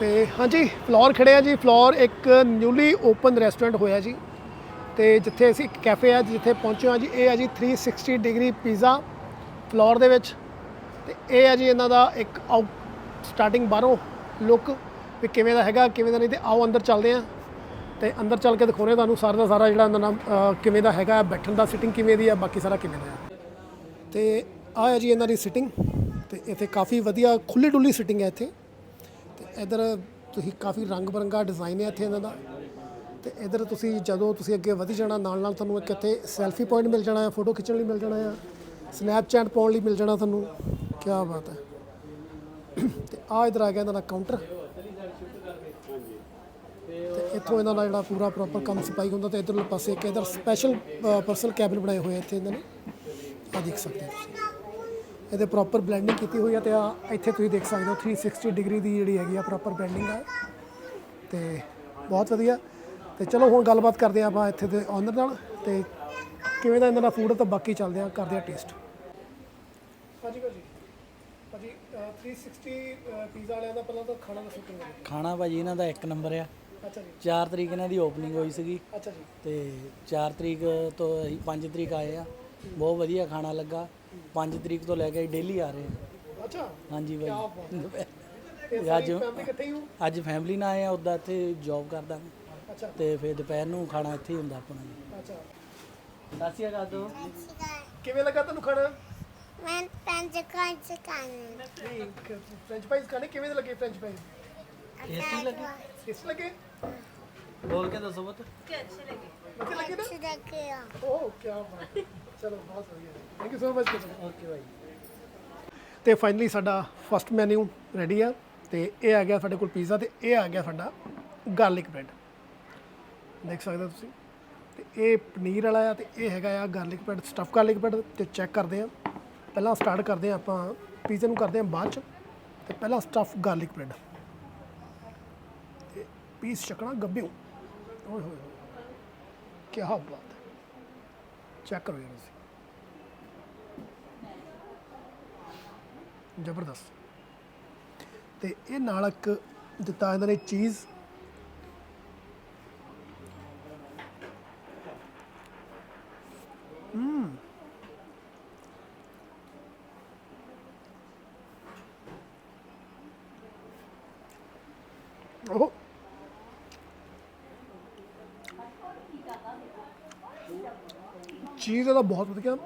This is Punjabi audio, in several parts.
ਤੇ ਹਾਂਜੀ, ਫਲੋਰ ਖੜੇ ਆ ਜੀ। ਫਲੋਰ ਇੱਕ ਨਿਊਲੀ ਓਪਨ ਰੈਸਟੋਰੈਂਟ ਹੋਇਆ ਜੀ। ਤੇ ਜਿੱਥੇ ਅਸੀਂ ਕੈਫੇ ਆ, ਜਿੱਥੇ ਪਹੁੰਚੇ ਹਾਂ ਜੀ, ਇਹ ਆ ਜੀ 360 ਡਿਗਰੀ ਪੀਜ਼ਾ ਫਲੋਰ ਦੇ ਵਿੱਚ। ਤੇ ਇਹ ਹੈ ਜੀ ਇਹਨਾਂ ਦਾ ਇੱਕ ਆਊਟ ਸਟਾਰਟਿੰਗ ਬਾਹਰੋਂ ਲੁੱਕ ਵੀ ਕਿਵੇਂ ਦਾ ਹੈਗਾ, ਕਿਵੇਂ ਦਾ ਨਹੀਂ ਤੇ ਆਓ ਅੰਦਰ ਚੱਲਦੇ ਆ। ਤੇ ਅੰਦਰ ਚੱਲ ਕੇ ਦਿਖਾਉਣੇ ਤੁਹਾਨੂੰ ਸਾਰਾ ਦਾ ਸਾਰਾ ਜਿਹੜਾ ਇਹਨਾਂ ਦਾ ਕਿਵੇਂ ਦਾ ਹੈਗਾ, ਬੈਠਣ ਦਾ ਸਿਟਿੰਗ ਕਿਵੇਂ ਦੀ ਆ, ਬਾਕੀ ਸਾਰਾ ਕਿਵੇਂ ਦਾ ਆ। ਤੇ ਆਹ ਹੈ ਜੀ ਇਹਨਾਂ ਦੀ ਸਿਟਿੰਗ ਤੇ ਇੱਥੇ ਕਾਫੀ ਵਧੀਆ ਖੁੱਲੀ ਡੁੱਲੀ ਸਿਟਿੰਗ ਹੈ ਇੱਥੇ। ਇਧਰ ਤੁਸੀਂ ਕਾਫੀ ਰੰਗ ਬਰੰਗਾ ਡਿਜ਼ਾਈਨ ਹੈ ਇੱਥੇ ਇਹਨਾਂ ਦਾ। ਤੇ ਇਧਰ ਤੁਸੀਂ ਜਦੋਂ ਤੁਸੀਂ ਅੱਗੇ ਵਧੀ ਜਾਣਾ ਨਾਲ ਨਾਲ ਤੁਹਾਨੂੰ ਇੱਕ ਇੱਥੇ ਸੈਲਫੀ ਪੁਆਇੰਟ ਮਿਲ ਜਾਣਾ ਹੈ ਫੋਟੋ ਖਿੱਚਣ ਲਈ ਮਿਲ ਜਾਣਾ ਹੈ ਸਨੈਪਚੈਟ ਪਾਉਣ ਲਈ ਮਿਲ ਜਾਣਾ ਤੁਹਾਨੂੰ। ਕੀ ਬਾਤ ਹੈ। ਤੇ ਆ ਇਧਰ ਆ ਗਿਆ ਇਹਨਾਂ ਦਾ ਕਾਊਂਟਰ ਤੇ ਇੱਥੋਂ ਇਹਨਾਂ ਦਾ ਜਿਹੜਾ ਪੂਰਾ ਪ੍ਰੋਪਰ ਕੰਮ ਸਪਾਈ ਹੁੰਦਾ ਤੇ ਇਧਰਲੇ ਪਾਸੇ ਇੱਕ ਇਧਰ ਸਪੈਸ਼ਲ ਪਰਸਨਲ ਕੈਬਿਨ ਬਣਾਏ ਹੋਏ ਆ ਇੱਥੇ ਇਹਨਾਂ ਨੇ। ਆ ਦੇਖ ਸਕਦੇ ਹੋ ਤੁਸੀਂ। ਇਹਦੇ ਪ੍ਰੋਪਰ ਬਲੈਂਡਿੰਗ ਕੀਤੀ ਹੋਈ ਹੈ ਤੇ ਆ ਇੱਥੇ ਤੁਸੀਂ ਦੇਖ ਸਕਦੇ ਹੋ 360 ਡਿਗਰੀ ਦੀ ਜਿਹੜੀ ਹੈਗੀ ਆ ਪ੍ਰੋਪਰ ਬਲੈਂਡਿੰਗ ਹੈ ਤੇ ਬਹੁਤ ਵਧੀਆ। ਤੇ ਚਲੋ ਹੁਣ ਗੱਲਬਾਤ ਕਰਦੇ ਹਾਂ ਆਪਾਂ ਇੱਥੇ ਦੇ ਓਨਰ ਨਾਲ ਤੇ ਕਿਵੇਂ ਦਾ ਇਹਨਾਂ ਦਾ ਫੂਡ ਤਾਂ ਬਾਕੀ ਚੱਲਦੇ ਆ ਕਰਦੇ ਆ ਟੇਸਟ ਭਾਜੀ ਭਾਜੀ। ਭਾਜੀ 360 ਪੀਜ਼ਾ ਵਾਲਿਆਂ ਦਾ ਪਹਿਲਾਂ ਤਾਂ ਖਾਣਾ ਦੱਸੋ ਕਿਵੇਂ ਖਾਣਾ ਭਾਜੀ ਇਹਨਾਂ ਦਾ ਇੱਕ ਨੰਬਰ ਆ। ਅੱਛਾ ਜੀ। 4 ਤਰੀਕ ਇਹਨਾਂ ਦੀ ਓਪਨਿੰਗ ਹੋਈ ਸੀਗੀ। ਅੱਛਾ ਜੀ। ਤੇ 4 ਤਰੀਕ ਤੋਂ ਅਸੀਂ 5 ਤਰੀਕ ਆਏ ਆ। ਬਹੁਤ ਵਧੀਆ ਖਾਣਾ ਲੱਗਾ। 5 ਤਰੀਕ ਤੋਂ ਲੈ ਕੇ ਡੇਲੀ ਆ ਰਹੇ ਆ ਅੱਛਾ ਹਾਂਜੀ ਤੇ ਭਾਈ ਅੱਜ ਫੈਮਿਲੀ ਇਕੱਠੇ ਹੀ ਹੋ? ਅੱਜ ਫੈਮਿਲੀ ਨਾਲ ਆਏ ਆ ਉੱਦਾਂ ਇੱਥੇ ਜੌਬ ਕਰਦਾ ਮੈਂ। ਅੱਛਾ। ਤੇ ਫਿਰ ਦੁਪਹਿਰ ਨੂੰ ਖਾਣਾ ਇੱਥੇ ਹੀ ਹੁੰਦਾ ਆਪਣਾ ਜੀ। ਅੱਛਾ। ਸਾਸੀਆ ਕਰ ਦੋ ਕਿਵੇਂ ਲੱਗਾ ਤੁਹਾਨੂੰ ਖਾਣਾ? ਮੈਂ ਪੰਜ ਕੰਚ ਖਾਣੇ। ਨਹੀਂ ਫ੍ਰੈਂਚ ਫ੍ਰਾਈਜ਼ ਖਾਣੇ? ਕਿਵੇਂ ਦੇ ਲੱਗੇ ਫ੍ਰੈਂਚ ਫ੍ਰਾਈਜ਼ ਟੇਸਟੀ ਲੱਗੇ? ਕਿਸ ਲੱਗੇ? ਬੋਲ ਕੇ ਦੱਸੋ ਬਤ ਵਧੀਆ ਲੱਗੇ? ਨਾ? ਅੱਛਾ ਦੇਖਿਆ ਓਹ ਕੀ ਬਾਤ ਹੈ। ਚਲੋ ਬਹੁਤ ਵਧੀਆ। Thank you so much okay ਭਾਈ ਤੇ ਫਾਈਨਲੀ ਸਾਡਾ ਫਸਟ ਮੈਨੂ ਰੈਡੀ ਆ। ਤੇ ਇਹ ਆ ਗਿਆ ਸਾਡੇ ਕੋਲ ਪੀਜ਼ਾ ਤੇ ਇਹ ਆ ਗਿਆ ਸਾਡਾ ਗਾਰਲਿਕ ਬ੍ਰੈਡ ਦੇਖ ਸਕਦੇ ਹੋ ਤੁਸੀਂ? ਤੇ ਇਹ ਪਨੀਰ ਵਾਲਾ ਆ ਤੇ ਇਹ ਹੈਗਾ ਆ garlic bread stuff garlic bread ਤੇ ਚੈੱਕ ਕਰਦੇ ਆ। ਪਹਿਲਾਂ ਸਟਾਰਟ ਕਰਦੇ ਆ ਆਪਾਂ ਪੀਜ਼ੇ ਨੂੰ ਕਰਦੇ ਆ ਬਾਅਦ ਚ। ਤੇ ਪਹਿਲਾਂ ਸਟਫ ਗਾਰਲਿਕ ਬ੍ਰੈਡ ਤੇ ਪੀਸ ਚੱਕਣਾ ਗੱਬਿਓ ਓਏ ਹੋਏ ਹੋਏ। ਕੀ ਬਾਤ ਹੈ। ਚੈੱਕ ਕਰੋ ਯਾਰ ਤੁਸੀਂ। ਜ਼ਬਰਦਸਤ। ਤੇ ਇਹ ਨਾਲ ਇੱਕ ਦਿੱਤਾ ਇਹਨਾਂ ਨੇ ਚੀਜ਼। ਉਹ ਚੀਜ਼ ਇਹਦਾ ਬਹੁਤ ਵਧੀਆ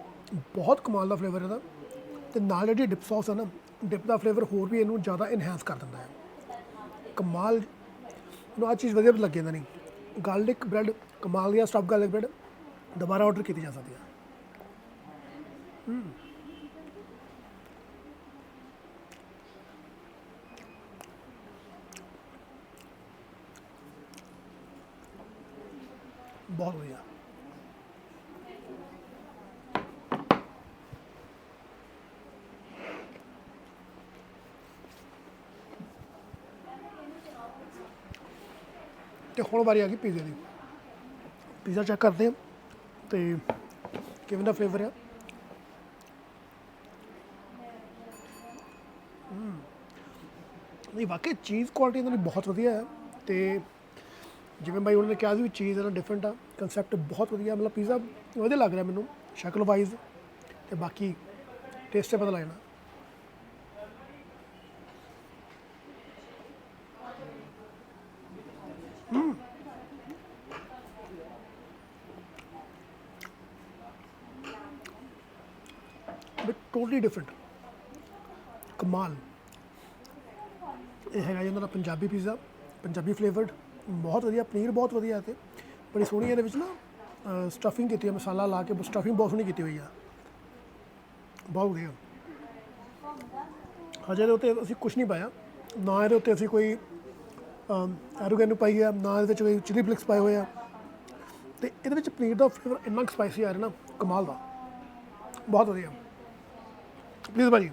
ਬਹੁਤ ਕਮਾਲ ਦਾ ਫਲੇਵਰ ਇਹਦਾ ਤੇ ਨਾਲ ਜਿਹੜੀ ਡਿਪ ਸੌਸ ਹੈ ਨਾ ਡਿਪ ਦਾ ਫਲੇਵਰ ਹੋਰ ਵੀ ਇਹਨੂੰ ਜ਼ਿਆਦਾ ਇਨਹੈਂਸ ਕਰ ਦਿੰਦਾ ਹੈ ਕਮਾਲ ਨੂੰ ਆ ਚੀਜ਼ ਵਧੀਆ ਲੱਗੇ ਇਹਨਾਂ ਨਹੀਂ ਗਾਰਲਿਕ ਬ੍ਰੈਡ ਕਮਾਲ ਦੀ ਸਟਫ ਗਾਰਲਿਕ ਬ੍ਰੈਡ ਦੁਬਾਰਾ ਆਰਡਰ ਕੀਤੀ ਜਾ ਸਕਦੀ ਹੈ ਹਮ। ਬਹੁਤ ਵਧੀਆ ਤੇ ਹੁਣ ਵਾਰੀ ਆ ਗਈ ਪੀਜ਼ੇ ਦੀ। ਪੀਜ਼ਾ ਚੈੱਕ ਕਰਦੇ ਹਾਂ ਤੇ ਕਿਵੇਂ ਦਾ ਫਲੇਵਰ ਆ। ਹਮ। ਨਹੀਂ, ਵਾਕਈ ਚੀਜ਼ ਕੁਆਲਿਟੀ ਇਹਨਾਂ ਦੀ ਬਹੁਤ ਵਧੀਆ ਹੈ ਤੇ ਜਿਵੇਂ ਬਾਈ ਉਹਨਾਂ ਨੇ ਕਿਹਾ ਸੀ ਵੀ ਚੀਜ਼ ਇਹਨਾਂ ਡਿਫਰੈਂਟ ਆ ਕਨਸੈਪਟ ਬਹੁਤ ਵਧੀਆ, ਮਤਲਬ ਪੀਜ਼ਾ ਵਧੀਆ ਲੱਗ ਰਿਹਾ ਮੈਨੂੰ ਸ਼ਕਲ ਵਾਈਜ਼ ਤੇ ਬਾਕੀ ਟੇਸਟ ਤੇ ਪਤਾ ਲੱਗ ਜਾਣਾ ਬਟ ਟੋਟਲੀ ਡਿਫਰੈਂਟ। ਕਮਾਲ। ਇਹ ਹੈਗਾ ਜੀ ਇਹਨਾਂ ਦਾ ਪੰਜਾਬੀ ਪੀਜ਼ਾ ਪੰਜਾਬੀ ਫਲੇਵਰਡ ਬਹੁਤ ਵਧੀਆ, ਪਨੀਰ ਬਹੁਤ ਵਧੀਆ ਤੇ ਬੜੀ ਸੋਹਣੀ ਇਹਦੇ ਵਿੱਚ ਨਾ ਸਟਫਿੰਗ ਕੀਤੀ ਹੈ ਮਸਾਲਾ ਲਾ ਕੇ ਸਟਫਿੰਗ ਬਹੁਤ ਸੋਹਣੀ ਕੀਤੀ ਹੋਈ ਆ। ਬਹੁਤ ਵਧੀਆ। ਹਜੇ ਦੇ ਉੱਤੇ ਅਸੀਂ ਕੁਝ ਨਹੀਂ ਪਾਇਆ। ਨਾ ਇਹਦੇ ਉੱਤੇ ਅਸੀਂ ਕੋਈ ਐਰੋਗੈਨੋ ਪਾਈ ਆ, ਨਾ ਇਹਦੇ ਵਿੱਚ ਕੋਈ ਚਿਲੀ ਫਲਿਕਸ ਪਾਏ ਹੋਏ ਆ। ਤੇ ਇਹਦੇ ਵਿੱਚ ਪਨੀਰ ਦਾ ਫਲੇਵਰ ਇੰਨਾ ਸਪਾਈਸੀ ਆ ਰਿਹਾ ਨਾ, ਕਮਾਲ ਦਾ। ਬਹੁਤ ਵਧੀਆ। ਪਲੀਜ਼ ਭਾਜੀ।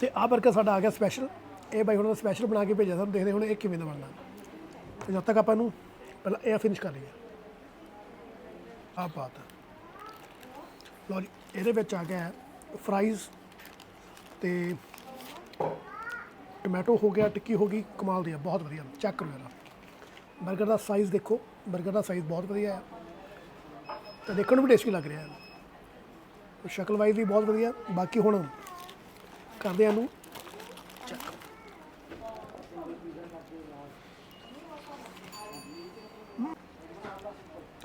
ਤੇ ਆਹ ਬਰਗਰ ਸਾਡਾ ਆ ਗਿਆ ਸਪੈਸ਼ਲ ਇਹ ਬਾਈ ਹੁਣ ਦਾ ਸਪੈਸ਼ਲ ਬਣਾ ਕੇ ਭੇਜਿਆ ਸਾਨੂੰ, ਦੇਖਦੇ ਹੁਣ ਇਹ ਕਿਵੇਂ ਦਾ ਬਣਨਾ ਤੇ ਜਦ ਤੱਕ ਆਪਾਂ ਇਹਨੂੰ ਪਹਿਲਾਂ ਇਹ ਫਿਨਿਸ਼ ਕਰ ਲਈਏ। ਆ ਬਾਤ ਹੈ ਜੀ, ਇਹਦੇ ਵਿੱਚ ਆ ਗਿਆ ਫਰਾਈਜ਼ ਤੇ ਟੋਮੈਟੋ ਹੋ ਗਿਆ, ਟਿੱਕੀ ਹੋ ਗਈ, ਕਮਾਲ ਦੀ ਆ, ਬਹੁਤ ਵਧੀਆ। ਚੈੱਕ ਕਰੋ ਜਰਾ। 버ਗਰ ਦਾ ਸਾਈਜ਼ ਦੇਖੋ। 버ਗਰ ਦਾ ਸਾਈਜ਼ ਬਹੁਤ ਵਧੀਆ ਹੈ ਤੇ ਦੇਖਣ ਨੂੰ ਵੀ ਟੇਸਟੀ ਲੱਗ ਰਿਹਾ। ਹੈ ਸ਼ਕਲ ਵਾਈਜ਼ ਵੀ ਬਹੁਤ ਵਧੀਆ। ਬਾਕੀ ਹੁਣ ਕਰਦੇ ਆ ਨੂੰ ਚੈੱਕ